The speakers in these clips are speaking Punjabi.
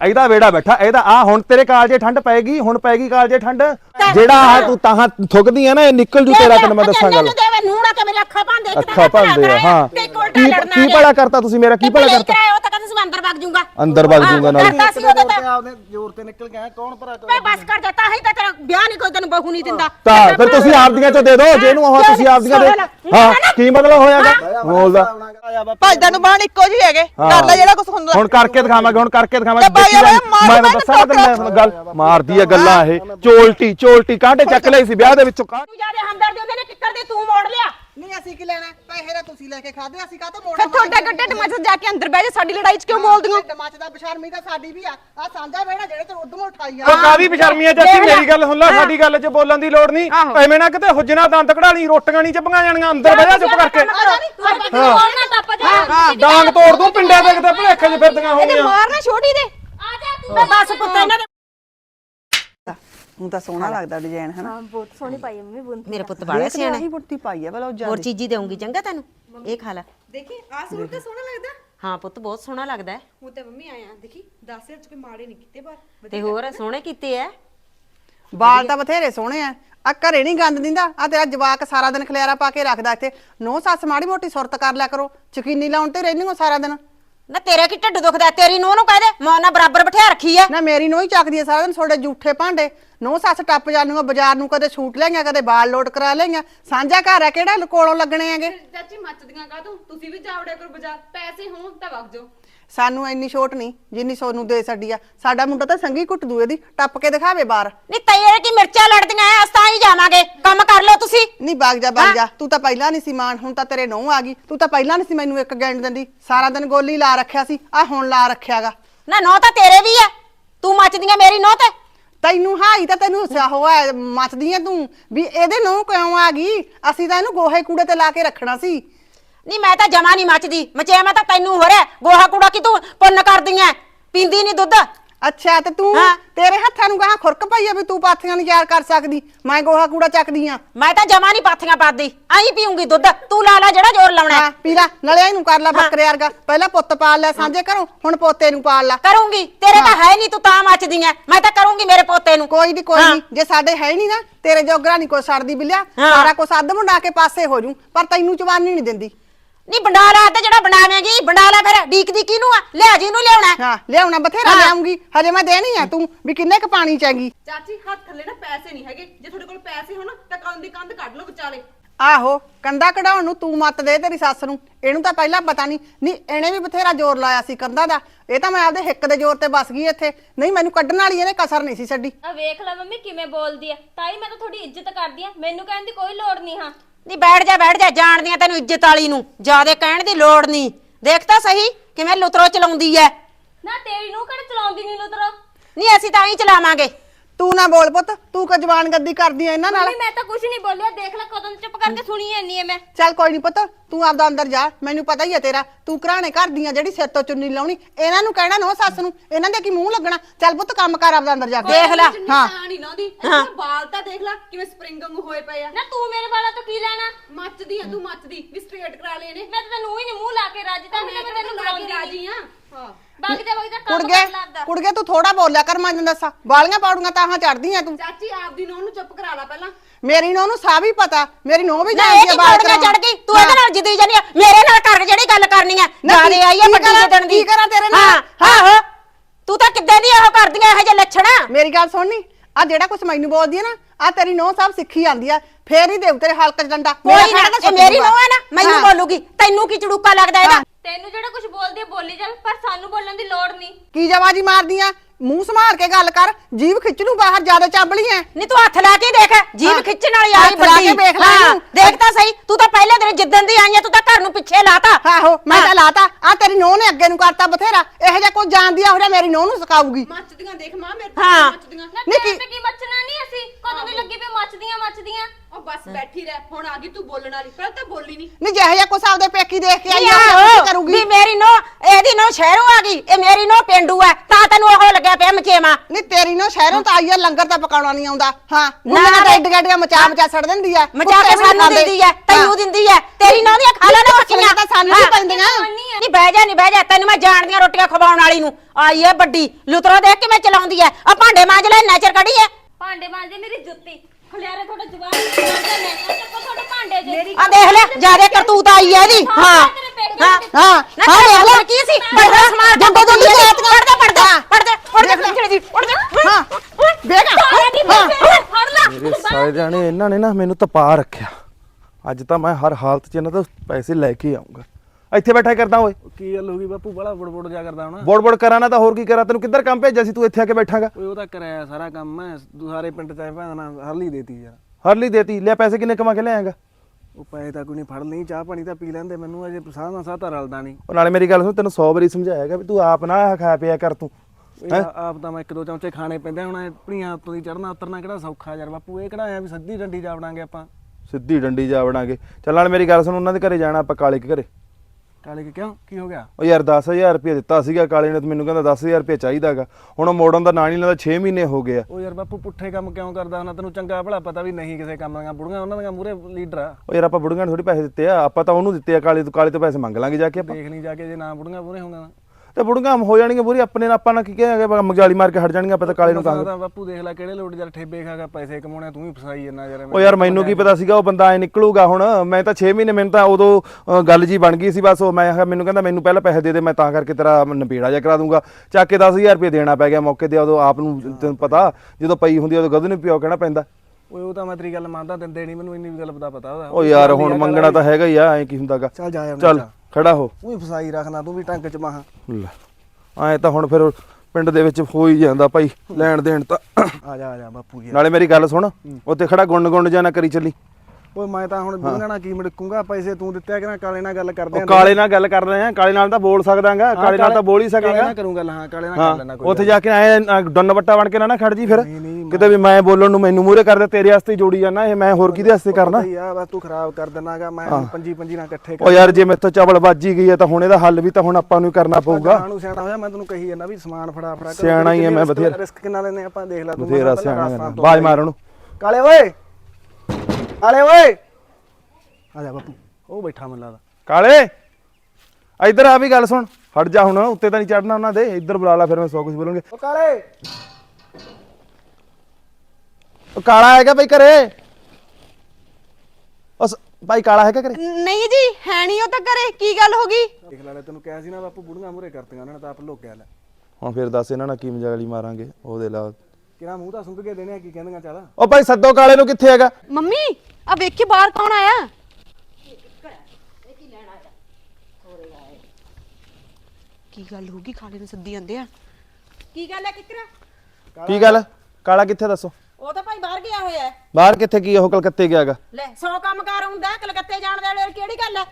ਇਹਦਾ ਵੇੜਾ ਬੈਠਾ ਇਹਦਾ ਆ ਹੁਣ ਤੇਰੇ ਕਾਲਜੇ ਠੰਡ ਪੈਗੀ ਹੁਣ ਪੈਗੀ ਕਾਲਜੇ ਠੰਡ। ਜਿਹੜਾ ਆ ਤੂੰ ਤਾਹਾਂ ਥੁੱਕਦੀ ਆ ਨਾ ਇਹ ਨਿਕਲ ਜੂ ਤੇਰਾ ਤੈਨੂੰ ਮੈਂ ਦੱਸਾਂ ਗੱਲ। ਦੇਵੇ ਨੂਣਾ ਕੇ ਮੇਰੇ ਅੱਖਾਂ ਭਾਂਦੇ ਅੱਖਾਂ ਭੰਦੇ ਆ ਹਾਂ। ਤੇ ਕੀ ਲੜਨਾ ਕੀ ਭਲਾ ਕਰਤਾ ਤੁਸੀਂ ਮੇਰਾ? ਕੀ ਭਲਾ ਕਰਤਾ? ਉਹ ਤਾਂ ਕਹਿੰਦੇ ਸੀ ਮੈਂ ਅੰਦਰ ਵਗ ਜਾਊਂਗਾ ਅੰਦਰ ਵਗ ਜਾਊਂਗਾ ਨਾਲ। ਕਰਤਾ ਸੀ ਉਹਦੇ ਤਾਂ। ਆਪਦੇ ਜ਼ੋਰ ਤੇ ਨਿਕਲ ਗਿਆ ਕੌਣ ਭਰਾ ਮੈਂ ਬਸ ਕਰ ਦਿੱਤਾ ਹੀ ਤਾਂ ਤੇਰਾ ਵਿਆਹ ਨਹੀਂ ਕੋਈ ਤੈਨੂੰ ਬਹੂ ਨਹੀਂ ਦਿੰਦਾ। ਤਾਂ ਫਿਰ ਤੁਸੀਂ ਆਪਦੀਆਂ ਚੋਂ ਦੇ ਦਿਓ ਜਿਹਨੂੰ ਉਹ ਤੁਸੀਂ ਆਪਦੀਆਂ ਦੇ ਹਾਂ ਕੀ ਮਤਲਬ ਹੋਇਆਗਾ? ਬੋਲਦਾ। ਭਜਦਾ ਨੂੰ ਬਾਣ ਇੱਕੋ ਜੀ ਹੈਗੇ। ਕਰ ਲੈ ਜਿਹੜਾ ਕੁਝ ਹੁੰਦਾ। ਹੁਣ ਕਰਕੇ ਦਿਖਾਵਾਂਗੇ ਹੁਣ ਕਰਕੇ ਦਿਖਾਵਾਂਗੇ। ਤੇ ਮਾਰ ਮੈਂ ਤਾਂ ਦੱਸਾਂ ਤੈਨੂੰ ਗੱਲ ਮਾਰਦੀ ਆ ਗੱਲਾਂ ਇਹ। ਚੋਲਟੀ ਚੋਲਟੀ ਕਾਂਡੇ ਚੱਕ ਲਈ ਸੀ ਵਿਆਹ ਦੇ ਵਿੱਚੋਂ। ਕਾਂਡੇ ਤੂੰ ਜ਼ਿਆਦਾ ਹਮਦਰਦੀ ਉਹਦੇ ਨੇ ਕਿੱਕਰ ਦੀ ਤੂੰ ਮੋੜ ਲਿਆ? ਨਹੀਂ ਅਸੀਂ ਕੀ ਲੈਣਾ? ਪੈਸੇ ਤਾਂ ਤੁਸੀਂ ਲੈ ਕੇ ਖਾਦੇ ਅਸੀਂ ਕਾਹ ਤੋਂ ਮੋੜਨਾ ਫਿਰ ਤੁਹਾਡਾ ਗੱਡੇ ਟਮਾਚ ਜਾ ਕੇ ਅੰਦਰ ਬਹਿ ਜਾ ਸਾਡੀ ਲੜਾਈ 'ਚ ਕਿਉਂ ਬੋਲਦੀਆਂ? ਟਮਾਚ ਦਾ ਬਸ਼ਰਮੀ ਤਾਂ ਸਾਡੀ ਵੀ ਆ। ਆ ਸਾਂਝਾ ਬਹਿਣਾ ਜਿਹੜੇ ਤੇ ਉਦੋਂ ਉਠਾਈ ਆ ਉਹ ਕਾਦੀ ਬਸ਼ਰਮੀਆਂ ਚਾਚੀ? ਮੇਰੀ ਗੱਲ ਸੁਣ ਲੈ ਸਾਡੀ ਗੱਲ 'ਚ ਬੋਲਣ ਦੀ ਲੋੜ ਨਹੀਂ। ਐਵੇਂ ਨਾ ਕਿਤੇ ਹੁਜਣਾ ਦੰਦ ਕਢਾਲੀ ਰੋਟੀਆਂ ਨਹੀਂ ਚੱਪੀਆਂ ਜਾਣੀਆਂ ਅੰਦਰ ਬਹਿ ਜਾ ਚੁੱਪ ਕਰਕੇ। ਬੋਲਣਾ ਟੱਪ ਜਾ ਡਾਂਗ ਤੋੜ ਦੂੰ ਪਿੰਡਾਂ ਦੇ ਕਿਤੇ ਭਲੇਖੇ 'ਚ ਫਿਰਦੀਆਂ ਹੋਣੀਆਂ। ਮਾਰਨਾ ਛੋਟੀ ਦੇ। ਆ ਜਾ ਤੂੰ ਬਸ ਪੁੱਤ ਇਹਨਾਂ ਦੇ ਹੁਣ ਤਾਂ ਸੋਹਣਾ ਲੱਗਦਾ ਡਿਜ਼ਾਈਨ ਹੈ ਨਾ ਬਹੁਤ ਸੋਹਣੀ ਪਾਈ ਮੰਮੀ ਬੁੰਦ ਮੇਰੇ ਪੁੱਤ ਬਾਲਾ ਸਿਆਣਾ ਆਹੀ ਬੁੱਤੀ ਪਾਈ ਆ ਬਲਾ ਉਹ ਹੋਰ ਚੀਜ਼ੀ ਦੇਉਂਗੀ ਚੰਗਾ ਤੈਨੂੰ? ਇਹ ਖਾ ਲੈ। ਦੇਖੀ ਆ ਸੂਟ ਤਾਂ ਸੋਹਣਾ ਲੱਗਦਾ। ਹਾਂ ਪੁੱਤ ਬਹੁਤ ਸੋਹਣਾ ਲੱਗਦਾ ਹੈ। ਹੁਣ ਤੇ ਮੰਮੀ ਆਇਆ ਦੇਖੀ 10000 ਚ ਕੋਈ ਮਾੜੇ ਨਹੀਂ ਕੀਤੇ ਪਰ ਤੇ ਹੋਰ ਸੋਹਣੇ ਕੀਤੇ ਐ? ਬਾਲ ਤਾਂ ਬਥੇਰੇ ਸੋਹਣੇ ਆ। ਆ ਘਰੇ ਨਹੀਂ ਗੰਦ ਦਿੰਦਾ। ਆ ਤੇਰਾ ਜਵਾਕ ਸਾਰਾ ਦਿਨ ਖਲਿਆਰਾ ਪਾ ਕੇ ਰੱਖਦਾ ਇੱਥੇ। ਨੋ ਸੱਸ ਮਾੜੀ ਮੋਟੀ ਸੁਰਤ ਕਰ ਲਿਆ ਕਰੋ। ਚਕੀਨੀ ਲਾਉਣ ਤੇ ਰਹਿੰਦੀ ਹੋ ਸਾਰਾ ਦਿਨ। ਨਾ ਤੇਰਾ ਕੀ ਢਿੱਡ ਦੁਖਦਾ ਤੇਰੀ ਨੂੰਹ ਨੂੰ ਕਹਿ ਦੇ ਮੈਂ ਉਹਨਾਂ ਬਰਾਬਰ ਬਿਠਾ ਰੱਖੀ ਐ ਨਾ ਮੇਰੀ ਨੋ ਹੀ ਚੱਕਦੀ ਆ ਸਾਰਾ ਦਿਨ ਤੁਹਾਡੇ ਜੂਠੇ ਭਾਂਡੇ। ਨੋ ਸੱਸ ਟੱਪ ਜਾਂਦੀਆਂ ਬਾਜ਼ਾਰ ਨੂੰ ਕਦੇ ਛੂਟ ਲੈਂਗਾ ਕਦੇ ਬਾਲ ਲੋਟ ਕਰਾ ਲੈਂਗਾ ਸਾਂਝਾ ਘਰ ਆ ਕਿਹੜਾ? ਕੋਲੋਂ ਲੱਗਣੇ ਹੈਗੇ। ਚਾਚੀ ਮੱਚਦੀਆਂ ਕਾ ਤੂੰ ਤੁਸੀਂ ਵੀ ਜਾਵੜਿਆ ਕਰੋ ਬਾਜ਼ਾਰ ਪੈਸੇ ਹੋਣ ਤਾਂ ਵਗ ਜਾਓ। ਸਾਨੂੰ ਇੰਨੀ ਛੋਟ ਨਹੀਂ ਜਿੰਨੀ ਸੋਨੂੰ ਦੇ ਛੱਡੀ ਆ। ਸਾਡਾ ਮੁੰਡਾ ਤਾਂ ਸੰਗੀ ਘੁੱਟ ਦੂ ਇਹਦੀ ਟੱਪ ਕੇ ਦਿਖਾਵੇ ਬਾਹਰ। ਨਹੀਂ ਤੇਰੇ ਕੀ ਮਿਰਚਾਂ ਲੜਦੀਆਂ ਐ ਅਸਾਂ ਹੀ ਜਾਵਾਂਗੇ। ਕੰਮ ਕਰ ਲਓ ਤੁਸੀਂ। ਨਹੀਂ ਬਾਗ ਜਾ ਬਾਗ ਜਾ। ਤੂੰ ਤਾਂ ਪਹਿਲਾਂ ਨਹੀਂ ਸੀ ਮਾਨ ਹੁਣ ਤਾਂ ਤੇਰੇ ਨਹੁੰ ਆ ਗਈ। ਤੂੰ ਤਾਂ ਪਹਿਲਾਂ ਨਹੀਂ ਸੀ ਮੈਨੂੰ ਇੱਕ ਗੈਂਡ ਦਿੰਦੀ। ਸਾਰਾ ਦਿਨ ਗੋਲੀ ਲਾ ਰੱਖਿਆ ਸੀ ਆ ਹੁਣ ਲਾ ਰੱਖਿਆਗਾ। ਨਾ ਨੌ ਤਾਂ ਤੇਰੇ ਵੀ ਐ ਤੂੰ ਮੱਚਦੀਆਂ ਮੇਰੀ ਨੌ ਤੇ। ਤੈਨੂੰ ਹਾਈ ਤਾਂ ਤੈਨੂੰ ਸਾਹੋ ਹੈ ਮੱਚਦੀ ਐ ਤੂੰ। ਵੀ ਇਹਦੇ ਨਹੁੰ ਕਿਉਂ ਆ ਗਈ? ਅਸੀਂ ਤਾਂ ਇਹਨੂੰ ਗੋਹੇ ਕੂੜੇ ਤੇ ਲਾ ਕੇ ਰੱਖਣਾ ਸੀ। ਨਹੀਂ ਮੈਂ ਤਾਂ ਜਮਾ ਨਹੀਂ ਮੱਚਦੀ। ਮਚਿਆ ਮੈਂ ਤਾਂ ਤੈਨੂੰ ਹੋ। ਰਿਹਾ ਗੋਹਾ ਕੂੜਾ ਕੀ ਤੂੰ ਪੁੰਨ ਕਰਦੀ ਐ? ਪੀਂਦੀ ਨਹੀਂ ਦੁੱਧ? ਅੱਛਾ ਤੇ ਤੂੰ ਹਾਂ। ਤੇਰੇ ਹੱਥਾਂ ਨੂੰ ਕਹਾ ਖੁਰਕ ਪਈ ਆ ਵੀ ਤੂੰ ਪਾਥੀਆਂ ਨਹੀਂ ਤਿਆਰ ਕਰ ਸਕਦੀ? ਮੈਂ ਗੋਹਾ ਕੂੜਾ ਚੱਕਦੀ ਆ। ਮੈਂ ਤਾਂ ਜਮਾ ਨਹੀਂ ਪਾਥੀਆਂ ਪਾਦੀ। ਆਈ ਪੀਉਂਗੀ ਦੁੱਧ। ਤੂੰ ਲਾ ਲੈ ਜਿਹੜਾ ਜ਼ੋਰ ਲਾਉਣਾ ਹੈ। ਹਾਂ ਪੀ ਲੈ। ਨਾਲੇ ਇਹਨੂੰ ਕਰ ਲੈ ਬੱਕਰੇ ਵਰਗਾ। ਪਹਿਲਾਂ ਪੁੱਤ ਪਾਲ ਲੈ ਸਾਂਝੇ ਘਰੋਂ ਹੁਣ ਪੋਤੇ ਨੂੰ ਪਾਲ ਲੈ। ਕਰੂੰਗੀ। ਤੇਰੇ ਤਾਂ ਹੈ। ਨਹੀਂ ਤੂੰ ਤਾਂ ਮੱਚਦੀ ਐ। ਮੈਂ ਤਾਂ ਕਰੂੰਗੀ ਮੇਰੇ ਪੋਤੇ ਨੂੰ। ਕੋਈ ਨਹੀਂ ਕੋਈ ਹਾਂ। ਨਹੀਂ ਜੇ ਸਾਡੇ ਹੈ ਨਹੀਂ ਨਾ ਤੇਰੇ ਜੋਗਰਾ ਨਹੀਂ ਕੋਈ ਛੱਡਦੀ ਬਿਲਿਆ। ਹਾਂ। ਸਾਰਾ ਕੁਛ ਅੱਧ ਮੁੰਡਾ ਕੇ ਪਾਸੇ ਹੋ ਜੂ ਪਰ ਤੈਨੂੰ ਚਵਾਨੀ ਨਹੀਂ ਦਿੰਦੀ। ਨਹੀਂ ਬੰਡਾ ਲੈ ਤੇ ਜਿਹੜਾ ਬਣਾਵੇਂਗੀ ਬੰਡਾ ਲੈ ਫਿਰ ਡੀਕਦੀ ਕਿਹਨੂੰ ਆ? ਲਿਆ ਜੀ ਨੂੰ ਲਿਆਉਣਾ ਹੈ। ਹਾਂ ਲਿਆਉਣਾ ਬਥੇਰਾ ਹਾਂ। ਲਿਆਉਂਗੀ ਹਜੇ ਮੈਂ ਦੇਣੀ ਆ ਤੂੰ ਵੀ ਕਿੰਨੇ ਕ ਪਾਣੀ ਚਾਹੀਗੀ ਚਾਚੀ ਹੱਥ ਥੱਲੇ ਨਾ ਪੈਸੇ ਨਹੀਂ ਹੈਗੇ। ਜੇ ਤੁਹਾਡੇ ਕੋਲ ਪੈਸੇ ਹੋਣ ਤਾਂ ਕੰਨ ਦੀ ਕੰਧ ਕੱਢ ਲਓ ਵਿਚਾਲੇ। ਆਹੋ ਕੰਦਾ ਕਢਾਉਣ ਨੂੰ ਤੂੰ ਮੱਤ ਦੇ ਤੇਰੀ ਸੱਸ ਨੂੰ। ਇਹਨੂੰ ਤਾਂ ਪਹਿਲਾਂ ਪਤਾ ਨਹੀਂ। ਨਹੀਂ ਇਹਨੇ ਵੀ ਬਥੇਰਾ ਜ਼ੋਰ ਲਾਇਆ ਸੀ ਕੰਦਾ ਦਾ। ਇਹ ਤਾਂ ਮੈਂ ਆਪਦੇ ਹਿੱਕ ਦੇ ਜ਼ੋਰ ਤੇ ਬਸ ਗਈ ਇੱਥੇ। ਨਹੀਂ ਮੈਨੂੰ ਕੱਢਣ ਵਾਲੀ ਇਹਨੇ ਕਸਰ ਨਹੀਂ ਸੀ ਛੱਡੀ। ਆ ਵੇਖ ਲੈ ਮੰਮੀ ਕਿਵੇਂ ਬੋਲਦੀ ਆ। ਤਾਈ ਮੈਂ ਤਾਂ ਤੁਹਾਡੀ ਇੱਜ਼ਤ ਕਰਦੀ ਆ। ਮੈਨੂੰ ਕਹਿਣ ਦੀ ਕੋਈ ਲੋੜ ਨਹੀਂ ਹਾਂ। ਨਹੀਂ ਬੈਠ ਜਾ ਬੈਠ ਜਾ ਜਾਣਦੀ ਆ ਤੈਨੂੰ ਇੱਜ਼ਤ ਵਾਲੀ ਨੂੰ। ਜਿਆਦੇ ਕਹਿਣ ਦੀ ਲੋੜ ਨਹੀਂ ਦੇਖ ਤਾਂ ਸਹੀ ਕਿਵੇਂ ਲੁਤਰੋ ਚਲਾਉਂਦੀ ਐ। ਨਾ ਤੇਰੀ ਨੂੰ ਕਿਹੜਾ ਚਲਾਉਂਦੀ ਨਹੀਂ ਲੁਤਰੋ? ਨਹੀਂ ਅਸੀਂ ਤਾਂ ਹੀ ਚਲਾਵਾਂਗੇ। ਤੂੰ ਨਾ ਬੋਲ ਪੁੱਤ ਤੂੰ ਕ ਜਵਾਨ ਗੱਦੀ ਕਰਦੀ ਆ ਇਹਨਾਂ ਨਾਲ? ਮੰਮੀ ਮੈਂ ਤਾਂ ਕੁਝ ਨਹੀਂ ਬੋਲਿਆ ਦੇਖ ਲੈ ਕਦੋਂ ਚੁੱਪ ਕਰਕੇ ਸੁਣੀ ਜਾਂਦੀ ਆ ਮੈਂ। ਚੱਲ ਕੋਈ ਨਹੀਂ ਪੁੱਤ ਤੂੰ ਆਪਦਾ ਅੰਦਰ ਜਾ ਮੈਨੂੰ ਪਤਾ ਹੀ ਆ ਤੇਰਾ ਤੂੰ ਘਰਾਣੇ ਘਰ ਦੀਆਂ ਜਿਹੜੀ ਸਿਰ ਤੋਂ ਚੁੰਨੀ ਲਾਉਣੀ ਇਹਨਾਂ ਨੂੰ ਕਹਿਣਾ ਨੋ ਸੱਸ ਨੂੰ ਇਹਨਾਂ ਦੇ ਕੀ ਮੂੰਹ ਲੱਗਣਾ? ਚੱਲ ਪੁੱਤ ਕੰਮ ਕਰ ਆਪਦਾ ਅੰਦਰ ਜਾ ਕੇ। ਦੇਖ ਲੈ ਹਾਂ। ਨਹੀਂ ਲਾਉਂਦੀ ਇਹਦੇ ਵਾਲ ਤਾਂ ਦੇਖ ਲੈ ਕਿਵੇਂ ਸਪਰਿੰਗ ਵਾਂਗੂ ਹੋਏ ਪਏ ਆ। ਨਾ ਤੂੰ ਮੇਰੇ ਵਾਲਾ ਤੋਂ ਕੀ ਲੈਣਾ? ਮੱਚਦੀ ਆ ਤੂੰ ਮੱਚਦੀ ਵੀ ਸਟ੍ਰੇਟ ਕਰਾ ਲਏ ਨੇ ਮੈਂ ਤਾਂ ਤੈਨੂੰ ਹੀ ਨਹੀਂ ਮੂੰਹ ਲਾ ਕੇ ਰਾਜੀ ਤਾਂ ਮੈਂ ਤੈਨੂੰ ਲਾ ਕੇ ਰਾਜੀ ਆ। ਹਾਂ। ਬਾਕੀ ਜਾ ਬਾਕੀ ਜਾ ਕੰਮ ਕੁੜਗੇ ਕਰ ਲੱਦਾ। ਕੁੜਗੇ ਤੂੰ ਥੋੜਾ ਬੋਲਿਆ ਕਰ ਮੈਂ ਤੈਨੂੰ ਦੱਸਾਂ ਵਾਲੀਆਂ ਪਾਉੜੀਆਂ ਤਾਂ ਹਾਂ ਚੜਦੀਆਂ ਤੂੰ। ਚਾਚੀ ਆਪਦੀ ਨੂੰ ਉਹਨੂੰ ਚੁੱਪ ਕਰਾ ਲਾ ਪਹਿਲਾਂ। ਮੇਰੀ ਨੋ ਪਤਾ। ਮੇਰੀ ਨੋ ਵੀ ਨਾ ਜਾਣਦੀ ਇਹ ਆ ਕੀ ਬਾਲ ਕੋੜੀਆਂ ਚੜ ਗਈ? ਤੂੰ ਹਾਂ। ਇਹਦੇ ਨਾਲ ਜਿੱਦੀ ਜਾਨੀ ਆ? ਮੇਰੇ ਨਾਲ ਕਰ ਜਿਹੜੀ ਗੱਲ ਕਰਨੀ ਆ? ਨਾ ਨਾਲੇ ਕੀ- ਆਈ ਆ ਕੀ ਵੱਡੀ ਕਰਾਂ- ਜਿੱਦਣ ਦੀ? ਕੀ ਕਰਾਂ ਤੇਰੇ ਨਾਲ? ਹਾਂ ਆਹੋ ਤੂੰ ਤਾਂ ਕਿੱਦਾਂ ਦੀ ਉਹ ਕਰਦੀਆਂ ਇਹੋ ਜਿਹੇ ਲੱਛਣ? ਮੇਰੀ ਗੱਲ ਸੁਣਨੀ ਆ ਜਿਹੜਾ ਕੁਛ ਮੈਨੂੰ ਬੋਲਦੀ ਹੈ ਨਾ ਆ ਤੇਰੀ ਨੋ ਸਾਹਿਬ ਸਿੱਖੀ ਆਂਦੀ ਆ। ਫੇਰ ਹੀ ਦੇਉ ਤੇਰੇ ਹਲਕ ਚ ਡੰਡਾ। ਮੇਰਾ ਕੋਈ ਨਾ ਸਾਰਾ ਤਾਂ ਇਹ ਮੇਰੀ ਸੁੱਟੂਗਾ। ਨੋ ਹੈ ਨਾ ਮੈਨੂੰ ਹਾਂ। ਬੋਲੂਗੀ। ਤੈਨੂੰ ਕੀ ਚੜੂਕਾ ਲੱਗਦਾ ਇਹਦਾ? ਤੈਨੂੰ ਜਿਹੜਾ ਕੁਝ ਬੋਲਦੀ ਆ ਬੋਲੀ ਚੱਲ ਪਰ ਸਾਨੂੰ ਬੋਲਣ ਦੀ ਲੋੜ ਨਹੀਂ। ਕੀ ਜਵਾਜੀ ਮਾਰਦੀ ਆ? ਮੂੰਹ ਸੰਭਾਲ ਕੇ ਗੱਲ ਕਰ ਜੀਭ ਖਿੱਚ ਨੂੰ ਬਾਹਰ ਜ਼ਿਆਦਾ ਚੱਬਲੀ ਐ। ਨਹੀਂ ਤੂੰ ਹੱਥ ਲਾ ਕੇ ਦੇਖ ਜੀਭ ਹਾਂ। ਖਿੱਚਣ ਵਾਲੀ ਆਈ ਹੱਥ ਲਾ ਵੱਡੀ ਕੇ ਵੇਖ ਲੈ ਹਾਂ, ਇਹਨੂੰ। ਦੇਖ ਤਾਂ ਸਹੀ ਤੂੰ ਤਾਂ ਪਹਿਲੇ ਦਿਨ ਜਿੱਦਣ ਦੀ ਆਈ ਆ ਤੂੰ ਤਾਂ ਘਰ ਨੂੰ ਪਿੱਛੇ ਲਾਤਾ। ਆਹੋ ਮੈਂ ਤਾਂ ਲਾਤਾ। ਆ ਤੇਰੀ ਨੋ ਨੇ ਅੱਗੇ ਨੂੰ ਕਰਤਾ ਬਥੇਰਾ। ਇਹੋ ਜਿਹਾ ਕੋਈ ਜਾਣਦੀ ਆ ਹੋਰੇ ਮੇਰੀ ਨੋ ਨੂੰ ਸਿਖਾਊਗੀ। ਮੱਚਦੀਆਂ ਦੇਖ ਮਾਂ ਮੇਰੇ ਹਾਂ। ਮੱਚਦੀਆਂ। ਨਾ ਨਹੀਂ ਟਾਈਮ ਕੀ- ਤੇ ਕੀ ਮੱਚਣਾ ਨਹੀਂ ਅਸੀਂ? ਕਦੋਂ ਦੀ ਲੱਗੀ ਪਈ ਮੱਚਦੀਆਂ ਮੱਚਦੀਆਂ? ਉਹ ਬਸ ਬੈਠੀ ਰਹਿ ਹੁਣ ਆ ਗਈ ਤੂੰ ਬੋਲਣ ਵਾਲੀ ਪਹਿਲਾਂ ਤਾਂ ਬੋਲੀ ਨਹੀਂ ਨਹੀਂ ਜਿਹੋ ਜਿਹਾ ਕੁਛ ਆਪਦੇ ਪੇਕੀ ਦੇਖ ਕੇ ਆਈ ਨਹੀਂ ਆ ਆਹੋ, ਉਹ ਕਰੂਗੀ। ਵੀ ਮੇਰੀ ਨੋ ਇਹਦੀ ਨੋ ਸ਼ਹਿਰੋਂ ਆ ਗਈ ਇਹ ਮੇਰੀ ਨੋ ਪਿੰਡੂ ਹੈ ਤਾਂ ਤੈਨੂੰ ਉਹ ਲੱਗਿਆ ਪਿਆ ਮਚੇਵਾ। ਨਹੀਂ ਤੇਰੀ ਨੋ ਸ਼ਹਿਰੋਂ ਤਾਂ ਆਈ ਆ ਲੰਗਰ ਤਾਂ ਪਕਾਉਣਾ ਨਹੀਂ ਆਉਂਦਾ। ਹਾਂ ਨਾ, ਗੁੰਨਾ ਨਾ, ਤਾਂ ਏਡ ਗੱਡੀਆਂ ਮਚਾ ਮਚਾ ਛੱਡ ਦਿੰਦੀ ਆ। ਮਚਾ ਕੇ ਸਾਨੂੰ ਦਿੰਦੀ ਹੈ ਤੈਨੂੰ ਦਿੰਦੀ ਹੈ ਤੇਰੀ ਨੋ ਦੀਆਂ ਖਾ ਲੈਣਾ ਬੱਕੀਆਂ ਤਾਂ ਸਾਨੂੰ ਵੀ ਪੈਂਦੀਆਂ। ਨਹੀਂ ਬਹਿ ਜਾ ਨਹੀਂ ਬਹਿ ਜਾ ਤੈਨੂੰ ਮੈਂ ਜਾਣਦੀਆਂ ਰੋਟੀਆਂ ਖਵਾਉਣ ਵਾਲੀ ਨੂੰ। ਆਈ ਹੈ ਵੱਡੀ ਲੁਤਰੋ ਦੇਖ ਕੇ ਮੈਂ ਚਲਾਉਂਦੀ ਹੈ ਆ ਭਾਂਡੇ ਮਾਂਜ ਲੈ ਨਜ਼ਰ ਕੜੀ ਹੈ ਭਾਂਡੇ ਮਾਂਜੇ ਮੇਰੀ ਜੁੱਤੀ। ਖਲਿਆਰੇ ਤੁਹਾਡਾ ਜਵਾਬ ਮਾਂਜਾ ਲੈ ਚੱਕੋ ਤੁਹਾਡੇ ਭਾਂਡੇ ਜੇ। ਆ ਦੇਖ ਲੈ ਜਿਆਦੇ ਕਰਤੂਤ ਆਈ ਹੈ ਇਹਦੀ। ਹਾਂ। ਹਾਂ ਹਾਂ। ਨਾ ਹਾਂ ਦੇਖ ਦੇਖ ਲੈ ਲੈ ਕੀ ਸੀ? ਪੜਦਾ ਸਮਾਰ ਜੰਗੋ ਜੰਗੀ ਪੜਦਾ ਪੜਦਾ ਪੜਦਾ ਪੜਦਾ ਪੜਦਾ ਖਿਚੜੀ ਦੀ ਪੜਦਾ ਹਾਂ। ਵੇਖ ਫੜ ਲਾ। ਮੇਰੇ ਸਾਰੇ ਜਾਣੇ ਇਹਨਾਂ ਨੇ ਨਾ ਮੈਨੂੰ ਤਪਾ ਰੱਖਿਆ। ਅੱਜ ਤਾਂ ਮੈਂ ਹਰ ਹਾਲਤ 'ਚ ਇਹਨਾਂ ਤੋਂ ਪੈਸੇ ਲੈ ਕੇ ਆਉਂਗਾ ਇੱਥੇ ਬੈਠਾ ਕਰਦਾ ਓਏ। ਕੀ ਗੱਲ ਹੋ ਗਈ ਬਾਪੂ ਬੜਾ ਬੜਬੜ ਜਾ ਕਰਦਾ ਹੁਣ। ਬੋੜ ਬੋੜ ਕਰਾਂ ਨਾ ਤਾਂ ਹੋਰ ਕੀ ਕਰਾਂ ਤੈਨੂੰ ਕਿੱਧਰ ਕੰਮ ਭੇਜਿਆ ਸੀ ਤੂੰ ਇੱਥੇ ਆ ਕੇ ਬੈਠਾਗਾ? ਓਏ ਉਹ ਤਾਂ ਕਰਾਇਆ ਸਾਰਾ ਕੰਮ ਮੈਂ ਸਾਰੇ ਪਿੰਡ ਚ ਭੈਣ ਹਰਲੀ ਦੇਤੀ ਯਾਰ। ਹਰਲੀ ਦੇਤੀ ਲਿਆ ਪੈਸੇ ਕਿੰਨੇ ਕਮਾ ਕੇ ਲਿਆਏਗਾ ਉਹ ਪੈਸੇ ਤਾਂ ਕੋਈ ਨਹੀਂ ਫੜ ਲਈ ਚਾਹ ਪਾਣੀ ਤਾਂ ਪੀ ਲੈਂਦੇ ਮੈਨੂੰ ਅਜੇ ਸਾਹ ਨਾਲ ਸਾਹ ਤਾਂ ਰਲਦਾ ਨਹੀਂ ਉਹ ਨਾਲੇ ਮੇਰੀ ਗੱਲ ਸੁਣ ਤੈਨੂੰ 100 ਵਾਰੀ ਸਮਝਾਇਆਗਾ ਵੀ ਤੂੰ ਆਪ ਨਾ ਖਾ ਪਿਆ ਕਰ ਤੂੰ ਇਹ ਆਪ ਤਾਂ ਮੈਂ ਇੱਕ ਦੋ ਚਮਚੇ ਖਾਣੇ ਪੈਂਦੇ ਹੁਣ ਭਣੀਆਂ ਉੱਤੋਂ ਦੀ ਚੜਨਾ ਉਤਰਨਾ ਕਿਹੜਾ ਸੌਖਾ ਯਾਰ ਬਾਪੂ ਇਹ ਕਿਹੜਾ ਆਇਆ ਵੀ ਸਿੱਧੀ ਡੰਡੀ ਜਾ ਵੜਾਂਗੇ ਆਪਾਂ। ਸਿੱਧੀ ਡੰਡੀ ਜਾ ਵੜਾਂਗੇ। ਚੱਲ ਨਾਲ ਮੇਰੀ ਗੱਲ ਸੁਣ ਉਹਨਾਂ ਦੇ ਘਰੇ ਜਾਣਾ ਆਪਾਂ ਕਾਲੇ ਕੇ ਘਰੇ। ਕਾਲੇ ਕਿ ਕਿਉਂ? ਕੀ ਹੋ ਗਿਆ? ਉਹ ਯਾਰ 10000 ਰੁਪਏ ਦਿੱਤਾ ਸੀਗਾ ਕਾਲੇ ਨੇ ਤੇ ਮੈਨੂੰ ਕਹਿੰਦਾ 10000 ਰੁਪਏ ਚਾਹੀਦਾਗਾ। ਹੁਣ ਉਹ ਮੋੜਨ ਦਾ ਨਾਂ ਨਹੀਂ ਲੈਂਦਾ 6 ਮਹੀਨੇ ਹੋ ਗਏ ਆ। ਉਹ ਯਾਰ ਬਾਪੂ ਪੁੱਠੇ ਕੰਮ ਕਿਉਂ ਕਰਦਾ ਉਹਨਾਂ ਤੈਨੂੰ ਚੰਗਾ ਭਲਾ ਪਤਾ ਵੀ ਨਹੀਂ ਕਿਸੇ ਕੰਮ ਦੀਆਂ ਬੁੜੀਆਂ ਉਹਨਾਂ ਦੀਆਂ ਮੂਰੇ ਲੀਡਰ ਆ। ਉਹ ਯਾਰ ਆਪਾਂ ਬੁੜੀਆਂ ਨੂੰ ਥੋੜੀ ਪੈਸੇ ਦਿੱਤੇ ਆ ਆਪਾਂ ਤਾਂ ਉਹਨੂੰ ਦਿੱਤੇ ਆ ਕਾਲੇ ਤੋਂ ਕਾਲੇ ਤੋਂ ਪੈਸੇ ਮੰਗ ਲਾਂਗੇ ਜਾ ਕੇ ਆਪਾਂ। ਦੇਖ ਨਹੀਂ ਜਾ ਕੇ ਜੇ ਨਾ ਬੁੜੀਆਂ ਪੂਰੇ ਤੇ ਬੁੜੀਆਂ ਹੋ ਜਾਣਗੀਆਂ ਬੁਰੀ ਆਪਣੇ ਨਾਲ ਆਪਾਂ ਨਾਲ ਕੀ ਕਹਾਂਗੇ? ਮਗਜਾਲੀ ਮਾਰ ਕੇ ਹਟ ਜਾਣਗੀਆਂ ਆਪਾਂ ਤਾਂ ਕਾਲੇ ਨੂੰ ਕਹਾਂਗੇ ਤਾਂ। ਬਾਪੂ ਦੇਖ ਲੈ ਕਿਹੜੇ ਲੋਟ ਯਾਰ ਠੇਬੇ ਖਾਗਾ ਪੈਸੇ ਕਮਾਉਣੇ ਤੂੰ ਵੀ ਫਸਾਈ ਜੰਨਾ ਯਾਰ ਉਹ ਯਾਰ ਮੈਨੂੰ ਕੀ ਪਤਾ ਸੀਗਾ ਉਹ ਬੰਦਾ ਐ ਨਿਕਲੂਗਾ ਹੁਣ। ਮੈਂ ਤਾਂ 6 ਮਹੀਨੇ ਮੈਨੂੰ ਤਾਂ ਉਦੋਂ ਅ, ਗੱਲ ਜੀ ਬਣ ਗਈ ਸੀ ਬਸ। ਉਹ ਮੈਂ ਕਿਹਾ ਮੈਨੂੰ ਕਹਿੰਦਾ ਮੈਨੂੰ ਪਹਿਲਾਂ ਪੈਸੇ ਦੇ ਦੇ ਮੈਂ ਤਾਂ ਕਰਕੇ ਤੇਰਾ ਨਪੀੜਾ ਜਿਹਾ ਕਰਾ ਦੂੰਗਾ। ਚੱਕ ਕੇ 10000 ਰੁਪਏ ਦੇਣਾ ਪੈ ਗਿਆ ਮੌਕੇ ਤੇ ਉਦੋਂ ਆਪ ਨੂੰ ਤੈਨੂੰ ਪਤਾ ਜਦੋਂ ਪਈ ਹੁੰਦੀ ਆ, ਉਦੋਂ ਗਧ ਨੂੰ ਪਿਓ ਕਹਿਣਾ ਪੈਂਦਾ। ਓਏ ਉਹ ਤਾਂ ਮੈਂ ਤੇਰੀ ਗੱਲ ਮੰਨਦਾ ਦਿੰਦੇ ਨਹੀਂ ਮੈਨੂੰ ਇੰਨੀ ਵੀ ਗੱਲ ਪਤਾ ਪਤਾ ਉਹਦਾ। ਉਹ ਯਾਰ ਹੁਣ ਮੰਗਣਾ ਤਾਂ ਹੈਗਾ ਹੀ ਆ ਐ ਕੀ ਹੁੰਦਾਗਾ। ਚੱਲ ਜਾ ਯਾਰ ਚੱਲ। ਖੜਾ ਹੋ। ਤੂੰ ਹੀ ਫਸਾਈ ਰੱਖਣਾ ਤੂੰ ਵੀ ਟੰਕ ਚ ਮਾਹਾਂ। ਲੈ ਐ ਤਾਂ ਹੁਣ ਫਿਰ ਪਿੰਡ ਦੇ ਵਿੱਚ ਹੋ ਹੀ ਜਾਂਦਾ ਭਾਈ ਲੈਣ ਦੇਣ ਤਾਂ। ਆ ਜਾ ਆ ਜਾ ਬਾਪੂ ਯਾਰ ਨਾਲੇ ਮੇਰੀ ਗੱਲ ਸੁਣ ਉੱਥੇ ਖੜਾ ਗੁੰਨ ਗੁੰਨ ਜਾਂ ਨਾ ਕਰੀ ਚੱਲੀ। ਓਏ ਮੈਂ ਤਾਂ ਹੁਣ ਨਾਲ ਕੀ ਮੜਕੂੰਗਾ ਪੈਸੇ ਤੂੰ ਦਿੱਤੇ ਆ ਕਿ ਨਾ ਕਾਲੇ ਨਾਲ ਗੱਲ ਕਰਦੇ ਉਹ ਕਾਲੇ ਨਾਲ ਗੱਲ ਕਰ ਰਹੇ ਆ ਕਾਲੇ ਨਾਲ ਤਾਂ ਬੋਲ ਸਕਦਾਗਾ ਕਾਲੇ ਨਾਲ ਤਾਂ ਬੋਲ ਹੀ ਕਾਲੇ ਸਕੇਗਾ ਨਾਲ ਕਰੂੰਗਾ ਹਾਂ ਕਾਲੇ ਨਾਲ ਕਰ ਹਾਂ ਲੈਣਾ ਕੋਈ ਉੱਥੇ ਜਾ ਕੇ ਐ ਡੰਨ ਵੱਟਾ ਬਣ ਕੇ ਨਾ ਨਾ ਖੜ ਜੀ ਫਿਰ। ਕਿਤੇ ਵੀ ਮੈਂ ਬੋਲਣ ਨੂੰ ਮੈਨੂੰ ਮੂਹਰੇ ਕਰਦੇ ਤੇਰੇ ਵਾਸਤੇ ਹੀ ਜੋੜੀ ਜਾਣਾ ਇਹ ਮੈਂ ਹੋਰ ਕਿਹਦੇ ਵਾਸਤੇ ਕਰਨਾ? ਹੀ ਆ ਬਸ ਤੂੰ ਖਰਾਬ ਕਰ ਦੇਣਾਗਾ ਮੈਂ ਪੰਜੀ ਪੰਜੀ ਨਾਲ ਇਕੱਠੇ ਉਹ ਯਾਰ ਜੇ ਮੇਥੋਂ ਚਵਲ ਵੱਜੀ ਗਈ ਹੈ ਤਾਂ ਹੁਣ ਇਹਦਾ ਹੱਲ ਵੀ ਤਾਂ ਹੁਣ ਆਪਾਂ ਨੂੰ ਹੀ ਕਰਨਾ ਪਊਗਾ। ਨੂੰ ਸਿਆਣਾ ਹੋਇਆ ਮੈਂ ਤੈਨੂੰ ਕਹੀ ਜਾਂਦਾ ਵੀ ਸਮਾਨ ਫੜਾ ਫੜਾ ਸਿਆਣਾ ਹੀ ਆ ਮੈਂ ਬਥੇਰਾ। ਰਿਸਕ ਕਿੰਨਾ ਲੈਨੇ ਆਪਾਂ ਦੇਖ ਲੈ ਤੂੰ ਬਥੇਰਾ ਸਿਆਣਾ ਹੈ ਤੋਂ। ਬਾਜ ਮਾਰ ਉਹਨੂੰ। ਕਾਲੇ ਓਏ! ਕਾਲੇ ਓਏ। ਆ ਜਾ ਬਾਪੂ ਉਹ ਬੈਠਾ ਮੈਨੂੰ ਲੱਗਦਾ। ਕਾਲੇ ਇੱਧਰ ਆ ਵੀ ਗੱਲ ਸੁਣ। ਹਟ ਜਾ ਹੁਣ ਉੱਤੇ ਤਾਂ ਨਹੀਂ ਚੜਨਾ ਉਹਨਾਂ ਦੇ। ਇੱਧਰ ਬੁਲਾ ਲਾ ਫਿਰ ਮੈਂ ਸੌ ਕੁਝ ਬੋਲੂੰਗੇ। ਉਹ ਕਾਲੇ। ਉਹ ਕਾਲਾ ਹੈਗਾ ਬਈ ਘਰੇ। ਉਸ ਭਾਈ ਕਾਲਾ ਹੈਗਾ ਘਰੇ? ਨਹੀਂ ਜੀ ਹੈ ਨਹੀਂ ਉਹ ਤਾਂ ਕਰੇ ਕੀ ਗੱਲ ਹੋ ਗਈ? ਦੇਖ ਲੈ ਲੈ ਤੈਨੂੰ ਕਿਹਾ ਸੀ ਨਾ ਬਾਪੂ ਬੁੜੀਆਂ ਮੂਰੇ ਕਰਤੀਆਂ ਉਹਨਾਂ ਨੇ ਤਾਂ ਆਪ ਲੋਕਿਆ ਲੈ। ਹੁਣ ਫਿਰ ਦੱਸ ਇਹਨਾਂ ਨਾਲ ਕੀ ਮਜਾਲੀ ਮਾਰਾਂਗੇ ਉਹਦੇ ਲਾ। ਕਿਹੜਾ ਮੂੰਹ ਤਾਂ ਸੁੰਘ ਕੇ ਦੇਣੇ ਆ ਕੀ ਕਹਿੰਦੀਆਂ ਚੱਲ। ਉਹ ਭਾਈ ਸੱਦੋ ਕਾਲੇ ਨੂੰ ਕਿੱਥੇ ਹੈਗਾ? ਮੰਮੀ ਆ ਵੇਖੀ ਬਾਹਰ ਕੌਣ ਆਇਆ? ਕੀ ਗੱਲ ਹੋ ਗਈ? ਖਾਲੇ ਨੂੰ ਸੱਦੀ ਜਾਂਦੇ ਆ। ਕੀ ਗੱਲ ਹੈ ਕਿਕਰਾ? ਕੀ ਗੱਲ? ਕਾਲਾ ਕਿੱਥੇ ਦੱਸੋ? ਉਹ ਤਾਂ ਭਾਈ ਬਾਹਰ ਗਿਆ ਹੋਇਆ ਹੈ। ਬਾਹਰ ਕਿੱਥੇ ਕੀ ਉਹ ਕਲਕੱਤੇ ਗਿਆਗਾ। ਲੈ ਸੌ ਕੰਮਕਾਰ ਹੁੰਦਾ ਹੈ, ਕਲਕੱਤੇ ਜਾਣ ਦੇ ਵਾਲੇ ਕਿਹੜੀ ਗੱਲ ਹੈ?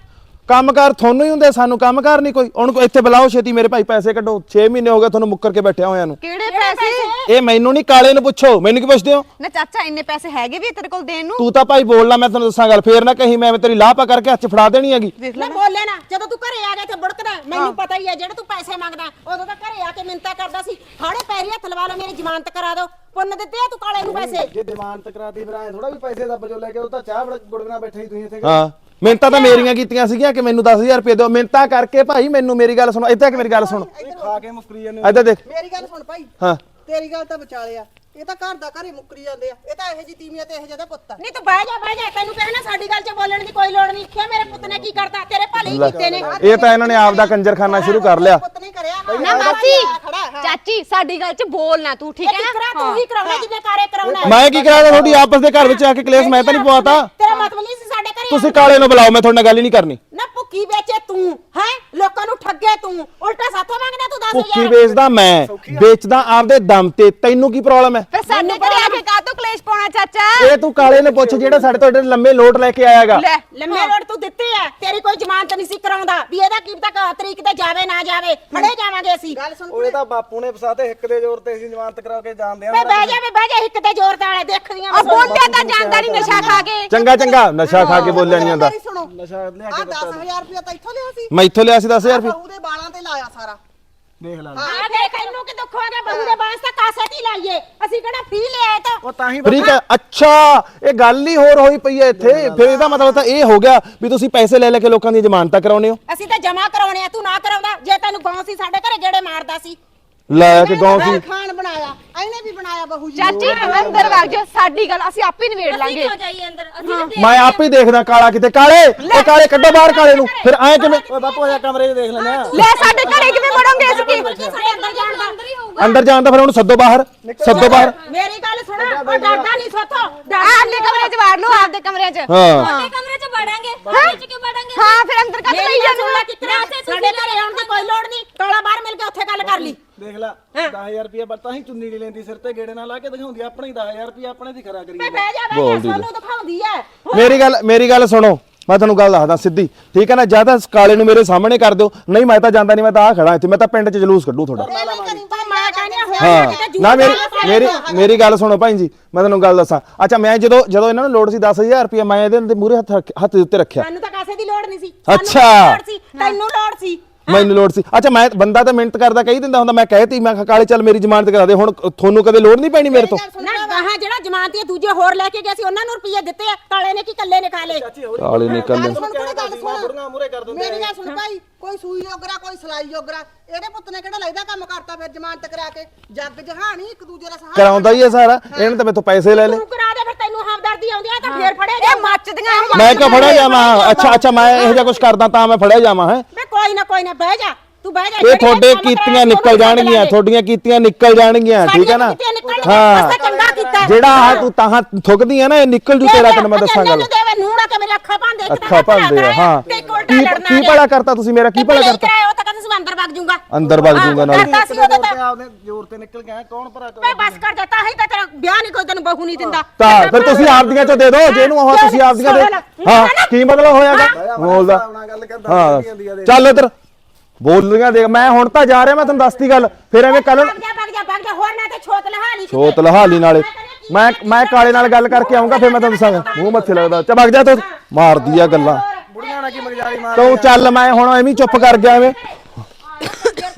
ਕੰਮਕਾਰ ਤੁਹਾਨੂੰ ਹੀ ਹੁੰਦੇ ਸਾਨੂੰ ਕੰਮਕਾਰ ਨਹੀਂ ਕੋਈ। ਉਹਨੂੰ ਇੱਥੇ ਬੁਲਾਓ ਛੇਤੀ ਮੇਰੇ ਭਾਈ ਪੈਸੇ ਕੱਢੋ। 6 ਮਹੀਨੇ ਹੋ ਗਏ ਤੁਹਾਨੂੰ ਮੁੱਕਰ ਕੇ ਬੈਠਿਆ ਹੋਇਆਂ ਨੂੰ। ਕਿਹੜੇ ਪੈਸੇ? ਇਹ ਮੈਨੂੰ ਨਹੀਂ ਕਾਲੇ ਨੂੰ ਪੁੱਛੋ। ਮੈਨੂੰ ਕੀ ਪੁੱਛਦੇ ਹੋ? ਨਾ ਚਾਚਾ ਇੰਨੇ ਪੈਸੇ ਹੈਗੇ ਵੀ ਤੇਰੇ ਕੋਲ ਦੇਣ ਨੂੰ? ਤੂੰ ਤਾਂ ਭਾਈ ਬੋਲਣਾ ਮੈਂ ਤੈਨੂੰ ਦੱਸਾਂ ਗੱਲ। ਫੇਰ ਨਾ ਕਹੀਂ ਮੈਂ ਤੇਰੀ ਲਾਪਾ ਕਰਕੇ ਹੱਥ ਫੜਾ ਦੇਣੀ ਹੈਗੀ। ਨਾ ਬੋਲੇ ਨਾ। ਜਦੋਂ ਤੂੰ ਘਰੇ ਆ ਗਿਆ ਤੇ ਬੁੜਕਦਾ ਮੈਨੂੰ ਪਤਾ ਹੀ ਹੈ ਜਿਹੜਾ ਤੂੰ ਪੈਸੇ ਮੰਗਦਾ ਉਦੋਂ ਤਾਂ ਘਰੇ ਆ ਕੇ ਮਿੰਤਾ ਕਰਦਾ ਸੀ। ਹਾੜੇ ਪੈਰੀ ਹੱਥ ਲਵਾ ਲਓ ਮੇਰੀ ਜ਼ਮਾਨਤ ਕਰਾ ਦਿਓ। ਪੁੰਨ ਦਿੱਤੇ ਆ ਤੂੰ ਕਾਲੇ ਨੂੰ ਪੈਸੇ? ਜੇ ਦੀਵਾਨ ਤਕਰਾਤੀ ਫਿਰ ਐ ਥੋੜਾ ਵੀ ਪੈਸੇ ਦਾ ਬਜੋ ਲੈ ਕੇ ਉਹ ਤਾਂ ਚਾਹ ਗੁੜਗਣਾ ਬੈਠੇ ਹੀ ਤੁਸੀਂ ਇੱਥੇ। ਹਾਂ। ਮਿੰਤਾ ਤਾਂ ਮੇਰੀਆਂ ਕੀਤੀਆਂ ਸੀਗੀਆਂ ਕਿ ਮੈਨੂੰ 10000 ਰੁਪਏ ਦਿਓ। ਮਿੰਤਾ ਕਰਕੇ ਭਾਈ ਮੈਨੂੰ ਮੇਰੀ ਗੱਲ ਸੁਣੋ। ਇੱਥੇ ਕਿ ਮੇਰੀ ਗੱਲ ਸੁਣ। ਖਾ ਕੇ ਮੁੱਕਰੀ ਜਾਂਦੇ ਇੱਧਰ ਦੇਖ। ਮੇਰੀ ਗੱਲ ਸੁਣ ਭਾਈ। ਹਾਂ। ਤੇਰੀ ਗੱਲ ਤਾਂ ਵਿਚਾਲੇ ਆ। ਇਹ ਤਾਂ ਘਰ ਦਾ ਘਰੇ ਮੁੱਕਰੀ ਜਾਂਦੇ ਆ। ਇਹ ਤਾਂ ਇਹੋ ਜੀ ਤੀਵੀਆਂ ਤੇ ਇਹੋ ਜਿਹੇ ਦਾ ਪੁੱਤ ਆ। ਨਹੀਂ ਤੂੰ ਬਹਿ ਜਾ ਬਹਿ ਜਾ। ਤੈਨੂੰ ਕਹਿਣਾ ਸਾਡੀ ਗੱਲ 'ਚ ਬੋਲਣ ਦੀ ਕੋਈ ਲੋੜ ਨਹੀਂ। ਕਿਉਂ ਮੇਰੇ ਪੁੱਤ ਨੇ ਕੀ ਕਰਤਾ? ਤੇਰੇ ਭਲੇ ਹੀ ਕੀਤੇ ਨੇ। ਇਹ ਤਾਂ ਇਹਨਾਂ ਨੇ ਆਪ ਦਾ ਕੰਜਰਖਾਨਾ ਸ਼ੁਰੂ ਕਰ ਲਿਆ। ਪੁੱਤ ਨਹੀਂ ਕਰਿਆ ਨਾ ਮਾਸੀ ਚਾਚੀ ਸਾਡੀ ਗੱਲ 'ਚ ਬੋਲਣਾ ਤੂੰ ਠੀਕ ਹੈ ਨਾ? ਤੂੰ ਹੀ ਕਰਾਉਣਾ ਜਿੰਨੇ ਕਾਰੇ ਕਰਾਉਣਾ ਹੈ। ਮੈਂ ਕੀ ਕਰਾਂਗਾ ਤੁਹਾਡੀ ਆਪਸ ਦੇ ਘਰ ਵਿੱਚ ਆ ਕੇ ਕਲੇਸ਼ ਮੈਂ ਤਾਂ ਨਹੀਂ ਪਵਾਤਾ। ਤੇਰਾ ਮਤਲਬ ਨਹੀਂ ਸੀ ਸਾਡੇ ਘਰੇ ਤੁਸੀਂ ਕਾਲੇ ਨੂੰ ਬੁਲਾਓ ਮੈਂ ਤੁਹਾਡੇ ਨਾਲ ਗੱਲ ਹੀ ਨਹੀਂ ਕਰਨੀ। ਨਾ ਭੁੱਕੀ ਵੇਚੇ ਤੂੰ ਹੈ? ਲੋਕਾਂ ਨੂੰ ਠੱਗੇ ਤੂੰ। ਉਲਟਾ ਸਾਥੋਂ ਮੰਗਦਾ ਤੂੰ 10000 ਭੁੱਕੀ ਵੇਚਦਾ ਮੈਂ। ਵੇਚਦਾ ਆਪਦੇ ਦਮ ਤੇ। ਤੈਨੂੰ ਕੀ ਪ੍ਰੋਬਲਮ ਹੈ? ਫਿਰ ਸਾਡੇ ਘਰੇ ਆ ਕੇ ਕਾਹਤੋਂ ਕਲੇਸ਼ ਪਾਉਣਾ ਚਾਚਾ? ਇਹ ਤੂੰ ਕਾਲੇ ਨੂੰ ਪੁੱਛ ਜਿਹੜਾ ਸਾਡੇ ਤੋਂ ਏਡੇ ਲੰਮੇ ਲੋਟ ਲੈ ਕੇ ਆਇਆਗਾ। ਲੈ ਲੰਮੇ ਲੋੜ ਤੂੰ ਦਿੱਤੇ ਆ। ਤੇਰੀ ਕੋਈ ਜ਼ਮਾਨਤ ਨਹੀਂ ਸੀ ਕਰਾਉਂਦਾ ਵੀ ਇਹਦਾ ਕੀ ਪਤਾ ਤਰੀਕ ਤੇ ਜਾਵੇ ਨਾ ਜਾਵੇ। ਫੜੇ ਜਾਵਾਂਗੇ ਅਸੀਂ। ਗੱਲ ਸੁਣ ਉਹਦੇ ਤਾਂ ਬਾਪੂ ਨੇ ਫਸਾਤੇ ਹਿੱਕ ਦੇ ਜ਼ੋਰ ਤੇ ਅਸੀਂ ਜ਼ਮਾਨਤ ਕਰਾ ਕੇ ਜਾਣਦੇ ਵੇ ਬਹਿ ਜਾ ਵੇ ਬਹਿ ਜਾ ਇੱਕ ਤੇ ਜ਼ੋਰ ਤਾਲੇ ਦੇਖਦੀਆਂ ਆ ਬੋਲਿਆ ਤਾਂ ਜਾਂਦਾ ਨਹੀਂ ਨਸ਼ਾ ਖਾ ਕੇ। ਚੰਗਾ ਚੰਗਾ ਨਸ਼ਾ ਖਾ ਕੇ ਬੋਲਿਆ ਨਹੀਂ ਜਾਂਦਾ। ਨਸ਼ਾ ਲਿਆ ਆ ਕੇ 10000 ਰੁਪਇਆ ਤਾਂ ਇੱਥੋਂ ਲਿਆ ਸੀ। ਮੈਂ ਇੱਥੋਂ ਲਿਆ ਸੀ 10000 ਰੁਪਏ ਉਹਦੇ ਵਾਲਾਂ ਤੇ ਲਾਇਆ ਸਾਰਾ। ਦੇਖ ਲੈ ਆ ਦੇਖ ਇਹਨੂੰ ਕਿ ਦੁੱਖ ਹੋ ਗਿਆ ਬਹੂ ਦੇ ਬਾਂਸ ਤਾਂ ਕਾਸੇ ਦੀ ਲਾਈਏ। ਅਸੀਂ ਕਿਹੜਾ ਫ੍ਰੀ ਲਿਆਏ ਤਾਂ। ਉਹ ਤਾਂ ਹੀ ਫਰੀਕ ਹੈ ਅੱਛਾ ਇਹ ਗੱਲ ਹੀ ਹੋਰ ਹੋਈ ਪਈ ਹੈ ਇੱਥੇ। ਫਿਰ ਇਹਦਾ ਮਤਲਬ ਤਾਂ ਇਹ ਹੋ ਗਿਆ ਵੀ ਤੁਸੀਂ ਪੈਸੇ ਲੈ ਲੈ ਕੇ ਲੋਕਾਂ ਦੀਆਂ ਜ਼ਮਾਨਤਾਂ ਕਰਾਉਨੇ ਹੋ। ਅਸੀਂ ਤਾਂ ਜਮਾ ਕਰਾਉਣੇ ਆ ਤੂੰ ਨਾ ਕਰਾਉਂਦਾ। ਜੇ ਤੈਨੂੰ ਗਾਂ ਸੀ ਸਾਡੇ ਘਰੇ ਗੇੜੇ ਮਾਰਦਾ ਸੀ। ਲੈ ਕੇ ਗਾਉਂ ਸੀ ਖਾਨ ਬਣਾਇਆ ਇਹਨੇ ਵੀ ਬਣਾਇਆ ਬਹੂ ਜੀ। ਚਾਚੀ ਅੰਦਰ ਵਗ ਜਾ ਸਾਡੀ ਗੱਲ ਅਸੀਂ ਆਪੇ ਨਿਬੇੜ ਅਸੀਂ ਲਾਂਗੇ। ਕਿਉਂ ਜਾਈਏ ਅੰਦਰ? ਅਸੀਂ ਤਾਂ ਦੇਖ ਮੈਂ ਆਪੇ ਦੇਖਦਾ ਕਾਲਾ ਕਿਤੇ। ਕਾਲੇ ਇਹ ਕਾਲੇ ਕੱਢੋ ਬਾਹਰ ਕਾਲੇ ਨੂੰ। ਫਿਰ ਐ ਕਿਵੇਂ ਓਏ ਬਾਪੂ ਆ ਕਮਰੇ 'ਚ ਦੇਖ ਲੈਂਦੇ ਆ। ਲੈ ਸਾਡੇ ਘਰੇ ਕਿਵੇਂ ਵੜੋਂਗੇ ਅਸੀਂ? ਕੀ ਸਾਡੇ ਅੰਦਰ ਜਾਣ ਦਾ ਅੰਦਰ ਹੀ ਹੋਊਗਾ। ਅੰਦਰ ਜਾਣ ਦਾ ਫਿਰ ਉਹਨੂੰ ਸੱਦੋ ਬਾਹਰ ਸੱਦੋ ਬਾਹਰ। ਮੇਰੀ ਗੱਲ ਸੁਣ ਉਹ ਡਰਦਾ ਨਹੀਂ ਸੋਥੋਂ ਆਪਦੇ ਕਮਰੇ 'ਚ ਵਾੜ ਲਓ ਆਪਦੇ ਕਮਰੇ 'ਚ। ਹਾਂ। ਤੁਹਾਡੇ ਕਮਰੇ 'ਚ ਵੜਾਂਗੇ? ਕਮਰੇ 'ਚ ਕਿਉਂ ਵੜਾਂਗੇ? ਹਾਂ ਫਿਰ ਅੰਦਰ ਕੱਢ ਲਈ ਮੇਰੀ ਗੱਲ ਸੁਣ ਜਾਨੂੰ ਲੈ ਕਿਤਨਾ ਸਾਡੇ ਘਰੇ ਆਉਣ ਦੀ ਕੋਈ ਲੋੜ ਨਹੀਂ। ਟੋਲਾ ਬਾਹਰ ਮਿਲ ਕੇ ਉੱਥੇ ਗੱਲ ਕਰ ਲਈ। ਦੇਖ ਲੈ 10000 ਰੁਪਏ ਪਰ ਤਾਂ ਹੀ ਚੁੰਨੀ ਨਹੀਂ ਲੈਂਦੀ ਸਿਰ ਤੇ ਗੇੜੇ ਨਾਲ ਲਾ ਕੇ ਦਿਖਾਉਂਦੀ ਆ, ਆਪਣੇ ਹੀ 10000 ਰੁਪਏ ਆਪਣੇ ਦੀ ਖਰਾ ਕਰੀ ਵੇ ਬਹਿ ਜਾ ਬਹਿ ਜਾ ਬੋਲਦੀ ਸਾਨੂੰ ਦਿਖਾਉਂਦੀ ਐ। ਮੇਰੀ ਗੱਲ ਮੇਰੀ ਗੱਲ ਸੁਣੋ ਮੈਂ ਤੁਹਾਨੂੰ ਗੱਲ ਦੱਸਦਾ ਸਿੱਧੀ ਠੀਕ ਹੈ ਨਾ? ਜਾਂ ਤਾਂ ਕਾਲੇ ਨੂੰ ਮੇਰੇ ਸਾਹਮਣੇ ਕਰ ਦਿਓ ਨਹੀਂ ਮੈਂ ਤਾਂ ਜਾਂਦਾ ਨਹੀਂ ਮੈਂ ਤਾਂ ਆ ਖੜਾ ਇੱਥੇ ਮੈਂ ਤਾਂ ਪਿੰਡ 'ਚ ਜਲੂਸ ਕੱਢੂ ਤੁਹਾਡਾ। ਮੈਂ ਕਹਿੰਦੀ ਹੋਇਆ ਹਾਂ। ਨਾ ਮੇਰੀ ਮੇਰੀ ਮੇਰੀ ਗੱਲ ਸੁਣੋ ਭਾਈ ਜੀ ਮੈਂ ਤੁਹਾਨੂੰ ਗੱਲ ਦੱਸਾਂ। ਅੱਛਾ ਮੈਂ ਜਦੋਂ ਜਦੋਂ ਇਹਨਾਂ ਨੂੰ ਲੋੜ ਸੀ 10000 ਰੁਪਏ ਮੈਂ ਇਹਦੇ ਦੇ ਮੂਰੇ ਹੱਥ ਰੱਖ- ਹੱਥ ਦੇ ਉੱਤੇ ਰੱਖਿਆ। ਸਾਨੂੰ ਤਾਂ ਕਾਸੇ ਦੀ ਲੋੜ ਨਹੀਂ ਸੀ। ਅੱਛਾ। ਸਾਨੂੰ ਲੋੜ ਸੀ ਤੈਨੂੰ ਲੋੜ ਸੀ। ਮੈਨੂੰ ਲੋੜ ਸੀ। ਅੱਛਾ ਮੈਂ ਬੰਦਾ ਤਾਂ ਮਿਹਨਤ ਕਰਦਾ ਕਹੀ ਦਿੰਦਾ ਹੁੰਦਾ ਮੈਂ ਕਹਿਤੀ ਮੈਂ ਕਿਹਾ ਕਾਲੇ ਚੱਲ ਮੇਰੀ ਜ਼ਮਾਨਤ ਕਰਾ ਦੇ ਹੁਣ ਤੁਹਾਨੂੰ ਕਦੇ ਲੋੜ ਨਹੀਂ ਪੈਣੀ ਮੇਰੇ ਤੋਂ? ਨਾ ਗਾਹਾਂ ਜਿਹੜਾ ਜਮਾਨਤੀ ਦੂਜੇ ਹੋਰ ਲੈ ਕੇ ਗਏ ਸੀ ਉਹਨਾਂ ਨੂੰ ਰੁਪਏ ਦਿੱਤੇ ਆ ਕਾਲੇ ਨੇ ਕੀ ਕੱਲੇ ਨੇ ਖਾ ਲਏ ਕਾਲੇ ਸੁਣ ਕੋਈ ਗੱਲ ਬੁੜੀਆਂ ਮੂਹਰੇ ਕਰ ਸੁਣ ਦਿੰਦੇ ਮੇਰੀ ਗੱਲ ਸੁਣ ਭਾਈ ਕੋਈ ਸੂਈ ਜੋਗਰਾ ਕੋਈ ਸਲਾਈ ਜੋਗਰਾ ਇਹਦੇ ਪੁੱਤ ਨੇ ਕਿਹੜਾ ਲੈਦਾ ਕੰਮ ਕਰਤਾ ਫਿਰ ਜ਼ਮਾਨਤ ਕਰਾ ਕੇ? ਜੱਗ ਜਹਾਨੀ ਇੱਕ ਦੂਜੇ ਦਾ ਸਹਾਰਾ ਕਰਾਉਂਦਾ ਹੀ ਹੈ ਸਾਰਾ। ਇਹਨੇ ਤਾਂ ਮੇਥੋਂ ਪੈਸੇ ਲੈ ਲਏ। ਤੂੰ ਕਰਾ ਦੇ ਫਿਰ ਤੈਨੂੰ ਹਮਦਰਦੀ ਆਉਂਦੀ ਆ ਤਾਂ ਫੇਰ ਫੜੇ ਜਾ। ਇਹ ਮੱਚਦੀਆਂ ਮੈਂ ਕਿਉਂ ਫੜਿਆ ਜਾਵਾਂ। ਅੱਛਾ ਅੱਛਾ ਮੈਂ ਇਹੋ ਜਿਹਾ ਕੁਝ ਕਰਦਾ ਤਾਂ ਮੈਂ ਫੜਿਆ ਜਾਵਾਂ ਹੈ। ਕੋਈ ਨਾ ਕੋਈ ਨਾ ਬਹਿ ਜਾ। ਤੂੰ ਬਹਿ ਜਾ ਇਹ ਤੁਹਾਡੇ ਕੀਤੀਆਂ ਨਿਕਲ ਜਾਣਗੀਆਂ। ਤੁਹਾਡੀਆਂ ਕੀਤੀਆਂ ਨਿਕਲ ਜਾਣਗੀਆਂ ਠੀਕ ਹੈ ਨਾ? ਤਾਂ ਚੰਗਾ ਕੀਤਾ। ਹੈ। ਜਿਹੜਾ ਆਹ ਤੂੰ ਤਾਹਾਂ ਥੁੱਕਦੀ ਆ ਨਾ ਇਹ ਨਿਕਲ ਜੂ ਤੇਰਾ ਤੈਨੂੰ ਮੈਂ ਦੱਸਾਂ ਗੱਲ। ਨੂਣਾ ਕੇ ਮੇਰੇ ਅੱਖਾਂ ਭੰਦੇ ਇੱਕ ਅੱਖਾਂ ਭੰਦੇ ਆ ਹਾਂ। ਤੇ ਇੱਕ ਉਲਟਾ ਕੀ ਲੜਨਾ ਕੀ ਭਲਾ ਕਰਤਾ ਤੁਸੀਂ ਮੇਰਾ? ਕੀ ਭਲਾ ਕਰਤਾ? ਉਹ ਤਾਂ ਕਹਿੰਦਾ ਸੀ ਮੈਂ ਅੰਦਰ ਵਗ ਜਾਊਂਗਾ ਅੰਦਰ ਵਗ ਜਾਊਂਗਾ ਨਾਲ। ਕਰਦਾ ਸੀ ਉਹਦਾ ਤਾਂ ਆਪਦੇ ਜ਼ੋਰ ਤੇ ਨਿਕਲ ਆਇਆ ਕੌਣ ਭਰਾ ਵੇ ਬਸ ਕਰ ਦਿੱਤਾ ਹੀ ਤਾਂ ਤੇਰਾ ਵਿਆਹ ਨਹੀਂ ਕੋਈ ਤੈਨੂੰ ਬਹੂ ਨਹੀਂ ਦਿੰਦਾ। ਤਾਂ ਫਿਰ ਤੁਸੀਂ ਆਪਦੀਆਂ ਚੋਂ ਦੇ ਦਿਓ ਜਿਹਨੂੰ ਉਹ ਤੁਸੀਂ ਆਪਦੀਆਂ ਦੇ ਹਾਂ ਕੀ ਮਤਲਬ ਹੋਇਆਗਾ ਬੋਲਦਾ। ਹਾਂ। ਚੱਲ ਇਧਰ। ਬੋਲੀਆਂ ਦੇਖ ਮੈਂ ਹੁਣ ਤਾਂ ਜਾ ਰਿਹਾ ਮੈਂ ਤੁਹਾਨੂੰ ਦੱਸਤੀ ਗੱਲ। ਫਿਰ ਐਵੇਂ ਕੱਲ ਵਗ ਜਾ ਵਗ ਜਾ ਵਗ ਜਾ। ਹੋਰ ਨਾ ਤੇ ਛੋਤ ਲਹਾ ਲਈ ਛੋਤ ਲਹਾਲੀ ਨਾਲੇ। ਮੈਂ ਮੈਂ ਕਾਲੇ ਨਾਲ ਗੱਲ ਕਰਕੇ ਆਉਂਗਾ ਫਿਰ ਮੈਂ ਤੁਹਾਨੂੰ ਦੱਸਾਂਗਾ ਮੂੰਹ ਮੱਥੇ ਲੱਗਦਾ। ਚੱਲ ਵਗ ਜਾ ਤੂੰ। ਮਾਰਦੀ ਆ ਗੱਲਾਂ। ਬੁੜੀਆਂ ਨਾਲ ਕੀ ਮਗਜਾਰੀ ਮਾਰ ਤੂੰ ਚੱਲ ਮੈਂ ਹੁਣ ਐਵੇਂ ਚੁੱਪ ਕਰ ਗਿਆ ਐਵੇਂ।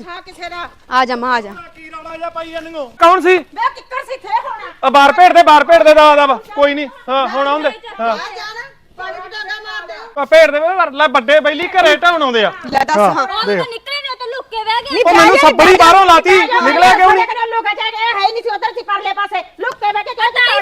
ਥਾ ਕਿਸੇ ਦਾ ਆ ਜਾ ਮਾਂ ਆ ਜਾ। ਕੀ ਰੌਲਾ ਜਿਹਾ ਪਾਈ ਜਾਂਦੇ ਕੌਣ ਸੀ? ਵੇ ਕਿੱਕਰ ਸੀ ਥੇ ਹੋਣਾ। ਆ ਬਾਰ ਭੇਡ ਦੇ ਬਾਰ ਭੇਡ ਦੇ ਦਾ ਦਾ ਕੋਈ ਨਹੀਂ। ਹਾਂ ਹੁਣ ਆਉਂਦੇ। ਹਾਂ। ਜਾਣਾ ਪਾਣੀ ਪਟਾਗਾ ਮਾਰਦੇ। ਆ ਭੇਡ ਦੇ ਵਰ ਲੈ ਵੱਡੇ ਬੈਲੀ ਘਰੇ ਢਾਉਣ ਆਉਂਦੇ ਆ। ਲੈ ਦੱਸ ਹਾਂ ਉਹ ਤਾਂ ਨਿਕਲੇ ਲੁੱਕ ਕੇ ਬਹਿ ਗਏ। ਉਹ ਮੈਨੂੰ ਸੱਬੜੀ ਬਾਹਰੋਂ ਲਾਤੀ ਨਿਕਲਿਆ ਕਿਉਂ ਨਹੀਂ? ਲੋਕਾਂ ਚ ਹੈ ਹੀ ਨਹੀਂ ਸੀ ਉਧਰ ਸੀ ਪਰਲੇ ਪਾਸੇ। ਲੁੱਕ ਕੇ ਬੈ ਕੇ ਹੀ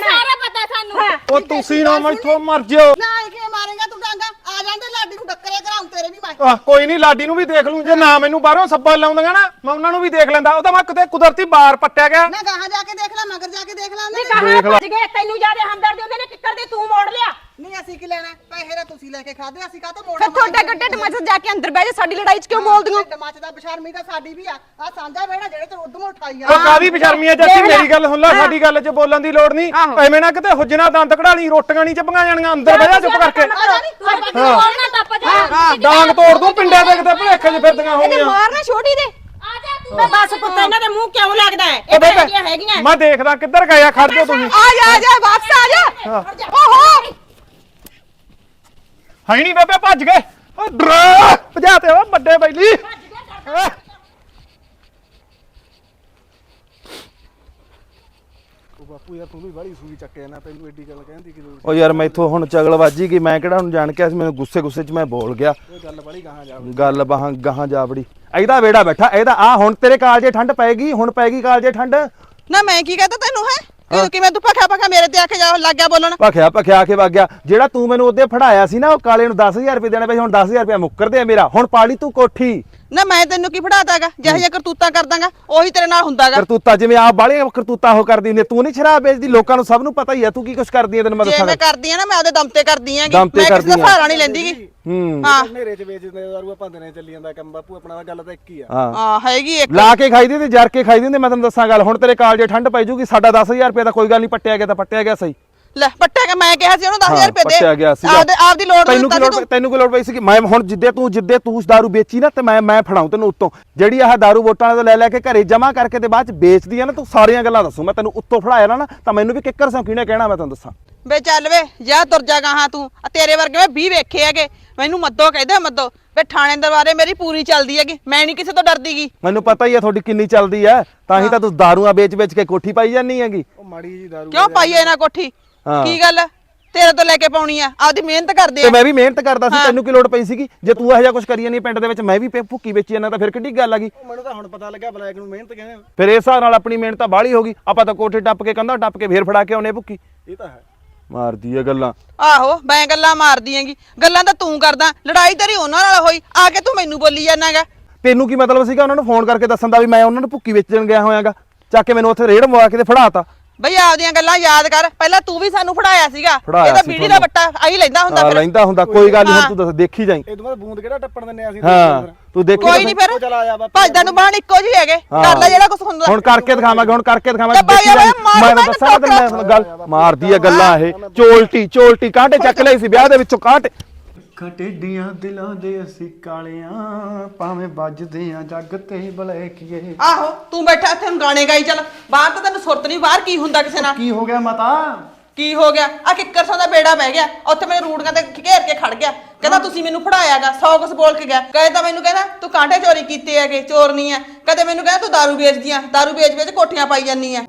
ਸਾਰਾ ਪਤਾ ਸਾਨੂੰ। ਉਹ ਤੁਸੀਂ ਨਾ ਮੈਥੋਂ ਮਰ ਜਿਓ। ਨਾ ਇਹ ਕੀ ਮਾਰੇਗਾ ਤੂੰ ਡਾਂਗਾ? ਆ ਜਾਂਦੇ ਲਾਡੀ ਨੂੰ ਡੱਕਰੇ ਕਰਾਉਂ ਤੇਰੇ ਵੀ ਮੈਂ ਆ ਕੋਈ ਨਹੀਂ ਲਾਡੀ ਨੂੰ ਵੀ ਦੇਖ ਲੂੰ। ਜੇ ਨਾ ਮੈਨੂੰ ਬਾਹਰੋਂ ਸੱਬਾ ਲਾਉਂਦੀਆਂ ਨਾ ਮੈਂ ਉਹਨਾਂ ਨੂੰ ਵੀ ਦੇਖ ਲੈਂਦਾ। ਉਹ ਤਾਂ ਮੈਂ ਕਿਤੇ ਕੁਦਰਤੀ ਬਾਹਰ ਪੱਟਿਆ ਗਿਆ। ਨਾ ਗਾਹਾਂ ਜਾ ਕੇ ਦੇਖ ਲੈ ਮਗਰ ਜਾ ਕੇ ਦੇਖ ਲੈ ਨਹੀਂ ਕਹਾਂ ਭੱਜ ਗਏ ਤੈਨੂੰ ਜ਼ਿਆਦਾ ਹਮਦਰਦੀ ਉਹਦੇ ਨੇ ਕਿੱਕਰ ਦੀ ਤੂੰ ਮੋੜ ਲਿਆ। ਨਹੀਂ ਅਸੀਂ ਕੀ ਲੈਣਾ? ਪੈਸੇ ਤਾਂ ਤੁਸੀਂ ਲੈ ਕੇ ਖਾਦੇ ਅਸੀਂ ਕਾਹ ਤੋਂ ਮੋੜ ਫਿਰ ਤੁਹਾਡਾ ਗੱਡੇ ਟਮਾਚ ਜਾ ਕੇ ਅੰਦਰ ਬਹਿ ਜਾ ਸਾਡੀ ਲੜਾਈ 'ਚ ਕਿਉਂ ਬੋਲਦੀਆਂ ਟਮਾਚ ਦਾ ਬਸ਼ਰਮੀ ਤਾਂ ਸਾਡੀ ਵੀ ਆ। ਆ ਸਾਂਝਾ ਵੇੜਾ ਜਿਹੜੇ ਤੇ ਉਦਮ ਉਠਾਈ ਆ। ਉਹ ਕਾਦੀ ਬਸ਼ਰਮੀ ਆ ਜੱਸੀ ਮੇਰੀ ਗੱਲ ਸੁਣ ਲੈ ਸਾਡੀ ਗੱਲ 'ਚ ਬੋਲਣ ਦੀ ਲੋੜ ਨਹੀਂ। ਐਵੇਂ ਨਾ ਕਿਤੇ ਹੁੱਜਣਾ ਦੰਦ ਕਢਾ ਲਈ ਰੋਟੀਆਂ ਨਹੀਂ ਚੱਪੀਆਂ ਜਾਣੀਆਂ ਅੰਦਰ ਬਹਿ ਜਾ ਚੁੱਪ ਕਰਕੇ। ਤੂੰ ਹੋਰ ਨਾ ਟੱਪ ਜਾ। ਡਾਂਗ ਤੋੜ ਦੂੰ ਪਿੰਡਾਂ ਦੇ ਕਿਤੇ ਭਲੇਖੇ 'ਚ ਫਿਰਦੀਆਂ ਹੋਣਗੀਆਂ ਮਾਰਨਾ ਛੋਟੀ ਦੇ। ਆ ਜਾ ਤੂੰ। ਵੇ ਬਸ ਪੁੱਤ ਇਹਨਾਂ ਦੇ ਮੂੰਹ ਕਿਉਂ ਲੱਗਦਾ ਹੈ? ਇਹ ਤਾਂ ਹੈਗੀਆਂ। ਮੈਂ ਦੇਖਦਾ ਕਿੱਧਰ ਗਿਆ ਖੜ ਜਾਓ ਤੁਸੀਂ ਆ ਜਾ ਆ ਜਾ ਵਾਪਸ ਆ ਜਾ। ਓਹੋ ਹੈ ਨਹੀਂ ਬੇਬੇ ਭੱਜ ਗਏ। ਓ ਡਰਾ। ਭਜਾਤੇ ਓ ਵੱਡੇ ਬੈਲੀ। ਹੈਂ। ਉਹ ਬਾਪੂ ਯਾਰ ਤੂੰ ਵੀ ਬੜੀ ਸੂਈ ਚੱਕੇ ਨਾ ਤੈਨੂੰ ਐਡੀ ਗੱਲ ਕਹਿੰਦੀ ਕਿ ਉਹ ਯਾਰ ਮੈਥੋਂ ਹੁਣ ਚਗਲਵਾਜੀ ਗਈ ਮੈਂ ਕਿਹੜਾ ਹੁਣ ਜਾਣ ਕੇ ਮੈਨੂੰ ਗੁੱਸੇ ਗੁੱਸੇ 'ਚ ਮੈਂ ਬੋਲ ਗਿਆ। ਗੱਲ ਬੜੀ ਗਾਹਾਂ ਜਾ ਗੱਲ ਬਾਹਾਂ ਗਾਹਾਂ ਜਾ ਬੜੀ ਇਹਦਾ ਵੇੜਾ ਬੈਠਾ ਇਹਦਾ ਆ ਹੁਣ ਤੇਰੇ ਕਾਲਜੇ ਠੰਡ ਪੈਗੀ ਹੁਣ ਪੈਗੀ ਕਾਲਜੇ ਠੰਡ। ਨਾ ਮੈਂ ਕੀ ਕਹਤਾ ਤੈਨੂੰ ਹੈ? ਕਿ ਕਿਵੇਂ ਤੂੰ ਭਖਿਆ ਭਖਿਆ ਮੇਰੇ ਤੇ ਆ ਕੇ ਜਾ ਲੱਗ ਗਿਆ ਬੋਲਣ। ਭਖਿਆ ਭਖਿਆ ਕੇ ਵਗ ਗਿਆ। ਜਿਹੜਾ ਤੂੰ ਮੈਨੂੰ ਉਹਦੇ ਫੜਾਇਆ ਸੀ ਨਾ ਉਹ ਕਾਲੇ ਨੂੰ 10000 ਰੁਪਏ ਦੇਣਾ ਪਏ ਹੁਣ 10000 ਰੁਪਏ ਮੁੱਕਰਦੇ ਆ ਮੇਰਾ। ਹੁਣ ਪਾੜੀ ਤੂੰ ਕੋਠੀ। ਨਾ ਮੈਂ ਤੈਨੂੰ ਕੀ ਫੜਾਤਾਗਾ ਜਿਹੋ ਜਿਹਾ ਕਰਤੂਤਾਂ ਕਰਦਾਗਾ ਉਹੀ ਤੇਰੇ ਨਾਲ ਹੁੰਦਾਗਾ ਕਰਤੂਤਾ ਜਿਵੇਂ ਆਪ ਬਾਲੀਆਂ ਕਰਤੂਤਾ ਉਹ ਕਰਦੀ ਹੁੰਦੀ ਆ, ਤੂੰ ਨਹੀਂ ਸ਼ਰਾਬ ਵੇਚਦੀ ਲੋਕਾਂ ਨੂੰ ਸਭ ਨੂੰ ਪਤਾ ਹੀ ਆ। ਤੂੰ ਕੀ ਕੁਛ ਕਰਦੀ ਆ ਤੈਨੂੰ ਮੈਂ ਜੇ ਮੈਂ ਕਰਦੀ ਆ ਨਾ ਮੈਂ ਉਹਦੇ ਦਮ ਤੇ ਕਰਦੀ ਆਂਗੀ। ਦਮ ਤੇ ਮੈਂ ਕਿਸੇ ਕਰਦੀ ਦਾ ਆਂ। ਸਹਾਰਾ ਨਹੀਂ ਲੈਂਦੀਗੀ ਹੂੰ। ਹਾਂ। ਹਨੇਰੇ 'ਚ ਵੇਚਦੇ ਦਾਰੂ ਆਪਾਂ ਦਿਨੇ ਚੱਲੀ ਜਾਂਦਾ ਕੰਮ ਬਾਪੂ ਆਪਣਾ ਤਾਂ ਗੱਲ ਤਾਂ ਇੱਕ ਹੀ ਆ। ਹਾਂ। ਹਾਂ ਹੈਗੀ ਇੱਕ। ਲਾ ਕੇ ਖਾਈਦੀ ਤੇ ਜਰ ਕੇ ਖਾਈਦੀ ਹੁੰਦੀ ਮੈਂ ਤੈਨੂੰ ਦੱਸਾਂ ਗੱਲ। ਹੁਣ ਤੇਰੇ ਕਾਲਜੇ ਠੰਡ ਪੈ ਜੂਗੀ ਸਾਡਾ 10000 ਰੁਪਏ ਦਾ ਕੋਈ ਗੱਲ ਨਹੀਂ ਪੱਟਿਆ ਗਿਆ ਤਾਂ ਪੱਟਿਆ ਗਿਆ ਸਹੀ। ਲੈ ਪੱਟਿਆ ਕਿ ਮੈਂ ਕਿਹਾ ਸੀ ਉਹਨੂੰ 10000 ਹਾਂ, ਰੁਪਏ ਦੇ। ਪੱਟਿਆ ਗਿਆ। ਆਪਦੇ ਲੋੜ ਤੈਨੂੰ ਕੀ ਲੋੜ ਪਈ- ਤੈਨੂੰ ਕੀ ਲੋੜ ਪਈ ਸੀ ਕਿ ਮੈਂ ਹੁਣ ਜਿੱਦੇ ਤੂੰ ਜਿੱਦੇ ਤੂੰ ਦਾਰੂ ਵੇਚੀ ਨਾ ਤੇ ਮੈਂ ਮੈਂ ਫੜਾਉਂ ਤੈਨੂੰ ਉੱਤੋਂ। ਜਿਹੜੀ ਆਹ ਦਾਰੂ ਵੋਟਾਂ ਤੋਂ ਲੈ ਲੈ ਕੇ ਘਰੇ ਜਮਾ ਕਰਕੇ ਤੇ ਬਾਅਦ ਚ ਵੇਚਦੀ ਆ ਨਾ ਤੂੰ ਸਾਰੀਆਂ ਗੱਲਾਂ ਦੱਸੂ। ਮੈਂ ਤੈਨੂੰ ਉੱਤੋਂ ਫੜਾਇਆ ਨਾ ਨਾ ਤਾਂ ਮੈਨੂੰ ਵੀ ਕਿੱਕਰ ਸੌ ਕਿਹਨੇ ਕਹਿਣਾ ਮੈਂ ਤੈਨੂੰ ਦੱਸਾਂ। ਵੇ ਚੱਲ ਵੇ ਜਾ ਤੁਰ ਜਾ ਗਾਹਾਂ ਤੂੰ। ਆ ਤੇਰੇ ਵਰਗੇ ਮੈਂ 20 ਵੇਖੇ ਹੈਗੇ। ਮੈਨੂੰ ਮੱਦੋ ਕਹਿੰਦੇ ਮੱਦੋ। ਵੇ ਥਾਣੇ ਦਰਬਾਰੇ ਮੇਰੀ ਪੂਰੀ ਚੱਲਦੀ ਹੈਗੀ। ਮੈਂ ਨਹੀਂ ਕਿਸੇ ਤੋਂ ਡਰਦੀਗੀ ਮੈਨੂੰ ਪਤਾ ਹੀ ਆ ਤੁਹਾਡੀ ਕਿੰਨੀ ਚੱਲਦੀ ਐ ਤਾਂ ਹੀ ਤਾਂ ਤੂੰ ਦਾਰੂਆਂ ਵੇਚ ਵੇਚ ਕੇ ਕੋਠੀ ਪਾਈ ਜਾਂਦੀ ਹੈਗੀ। ਉਹ ਮਾੜੀ ਜੀ ਦਾਰੂ ਕਿਉਂ ਪਾਈਏ ਨਾ ਕੋਠੀ? ਹਾਂ। ਕੀ ਗੱਲ? ਤੇਰੇ ਤੋਂ ਲੈ ਕੇ ਪਾਉਣੀ ਆ। ਆਪਦੀ ਮਿਹਨਤ ਕਰਦੇ ਤੇ ਆ ਮੈਂ ਵੀ ਮਿਹਨਤ ਕਰਦਾ ਸੀ ਤੈਨੂੰ ਕੀ ਲੋੜ ਪਈ ਸੀਗੀ? ਜੇ ਤੂੰ ਇਹੋ ਜਿਹਾ ਕੁਝ ਕਰੀ ਜਾਂਦੀ ਪਿੰਡ ਦੇ ਵਿੱਚ ਮੈਂ ਵੀ ਭੇ- ਭੁੱਕੀ ਵੇਚੀ ਜਾਂਦਾ ਤਾਂ ਫਿਰ ਕਿੱਡੀ ਗੱਲ ਆ ਗਈ? ਉਹ ਮੈਨੂੰ ਤਾਂ ਹੁਣ ਪਤਾ ਲੱਗਿਆ ਬਲੈਕ ਨੂੰ ਮਿਹਨਤ ਕਹਿੰਦੇ ਆ। ਫਿਰ ਇਸ ਹਿਸਾਬ ਨਾਲ ਆਪਣੀ ਮਿਹਨਤ ਤਾਂ ਬਾਹਲੀ ਹੋ ਗਈ। ਆਪਾਂ ਤਾਂ ਕੋਠੇ ਟੱਪ ਕੇ ਕੰਧਾ ਟੱਪ ਕੇ ਫੇਰ ਫੜਾ ਕੇ ਆਉਨੇ ਭੁੱਕੀ। ਇਹ ਤਾਂ ਹੈ। ਮਾਰਦੀ ਆ ਗੱਲਾਂ। ਆਹੋ ਮੈਂ ਗੱਲਾਂ ਮਾਰਦੀ ਹੈਗੀ ਗੱਲਾਂ ਤਾਂ ਤੂੰ ਕਰਦਾ। ਲੜਾਈ ਤੇਰੀ ਉਹਨਾਂ ਨਾਲ ਹੋਈ। ਆ ਕੇ ਤੂੰ ਮੈਨੂੰ ਬੋਲੀ ਜਾਣਾਗਾ ਤੈਨੂੰ ਕੀ ਮਤਲਬ ਸੀਗਾ ਉਹਨਾਂ ਨੂੰ ਫੋਨ ਕਰਕੇ ਦੱਸਣ ਦਾ ਵੀ ਮੈਂ ਉਹਨਾਂ ਨੂੰ ਭੁੱਕੀ ਵੇਚਣ ਗਿਆ ਹੋਇਆਗਾ? ਚੱਕ ਕੇ ਮੈਨੂੰ ਉੱਥੇ ਰੇੜ ਮਵਾ ਕੇ ਤੇ ਫੜਾਤਾ। ਬਈ ਆਪਦੀਆਂ ਗੱਲਾਂ ਯਾਦ ਕਰ ਪਹਿਲਾਂ ਤੂੰ ਵੀ ਸਾਨੂੰ ਫੜਾਇਆ ਸੀਗਾ। ਫੜਾਇਆ ਇਹ ਤਾਂ ਸੀ ਬੀੜੀ ਦਾ ਬੱਟਾ ਆਹੀ ਲੈਂਦਾ ਹੁੰਦਾ ਫਿਰ। ਲੈਂਦਾ ਹੁੰਦਾ ਕੋਈ ਗੱਲ ਨਹੀਂ ਹੁਣ ਤੂੰ ਦੱਸ ਦੇਖੀ ਜਾਈ। ਇਹ ਤੋਂ ਬਾਅਦ ਬੂੰਦ ਕਿਹੜਾ ਟੱਪਣ ਦਿੰਨੇ ਆ ਅਸੀਂ ਹਾਂ ਤੂੰ ਦੇਖੀ ਕੋਈ ਨਹੀਂ ਉਹ ਚੱਲ ਫਿਰ ਬਾਪੂ। ਭਜਦਾ ਨੂੰ ਬਾਣ ਇੱਕੋ ਜਿਹੇ ਹੈਗੇ। ਕਰ ਲੈ ਜਿਹੜਾ ਕੁਝ ਹੁੰਦਾ। ਹੁਣ ਕਰਕੇ ਦਿਖਾਵਾਂਗੇ ਹੁਣ ਕਰਕੇ ਦਿਖਾਵਾਂਗੇ ਤੇ ਬਾਈ ਦੇਖੀ ਜਾਈਂ। ਬਾਈ ਮਾਰ ਮੈਂ ਤਾਂ ਦੱਸਾਂ ਤੇ ਮੈਂ ਤੁਹਾਨੂੰ ਗੱਲ ਮਾਰਦੀ ਆ ਗੱਲਾਂ ਇਹ। ਚੋਲਟੀ ਚੋਲਟੀ ਕਾਂਟੇ ਚੱਕ ਲਈ ਸੀ ਵਿਆਹ ਦੇ ਵਿੱਚੋਂ ਕਾਂਟੇ। ਖਟੇਡੀਆਂ ਦਿਲਾਂ ਦੇ ਅਸੀਂ ਕਾਲਿਆਂ ਭਾਵੇਂ ਵੱਜਦੇ ਆ ਜੱਗ ਤੇ ਬਲੈਕੀਏ। ਆਹੋ ਤੂੰ ਬੈਠਾ ਇੱਥੇ ਹੁਣ ਗਾਣੇ ਗਾਈ ਚੱਲ। ਬਾਹਰ ਤਾਂ ਤੈਨੂੰ ਸੁਰਤ ਨਹੀਂ ਬਾਹਰ ਕੀ ਹੁੰਦਾ ਕਿਸੇ ਨਾਲ? ਕੀ ਹੋ ਗਿਆ ਮਾਤਾ? ਕੀ ਹੋ ਗਿਆ? ਆ ਕਿੱਕਰ ਸੌ ਦਾ ਬੇੜਾ ਬਹਿ ਗਿਆ। ਉੱਥੇ ਮੈਨੂੰ ਰੂੜੀਆਂ ਤੇ ਘੇਰ ਕੇ ਖੜ ਗਿਆ। ਕਹਿੰਦਾ ਤੁਸੀਂ ਮੈਨੂੰ ਫੜਾਇਆਗਾ ਸੌ ਕੁਛ ਬੋਲ ਕੇ ਗਿਆ। ਕਹੇ ਤਾਂ ਮੈਨੂੰ ਕਹਿੰਦਾ ਤੂੰ ਕਾਂਟੇ ਚੋਰੀ ਕੀਤੇ ਹੈਗੇ ਚੋਰ ਨਹੀਂ ਆ ਕਦੇ ਮੈਨੂੰ ਕਹਿੰਦਾ ਤੂੰ ਦਾਰੂ ਵੇਚਦੀ ਆ। ਦਾਰੂ ਵੇਚ ਵੇਚ ਕੋਠੀਆਂ ਪਾਈ ਜਾਂਦੀ ਆ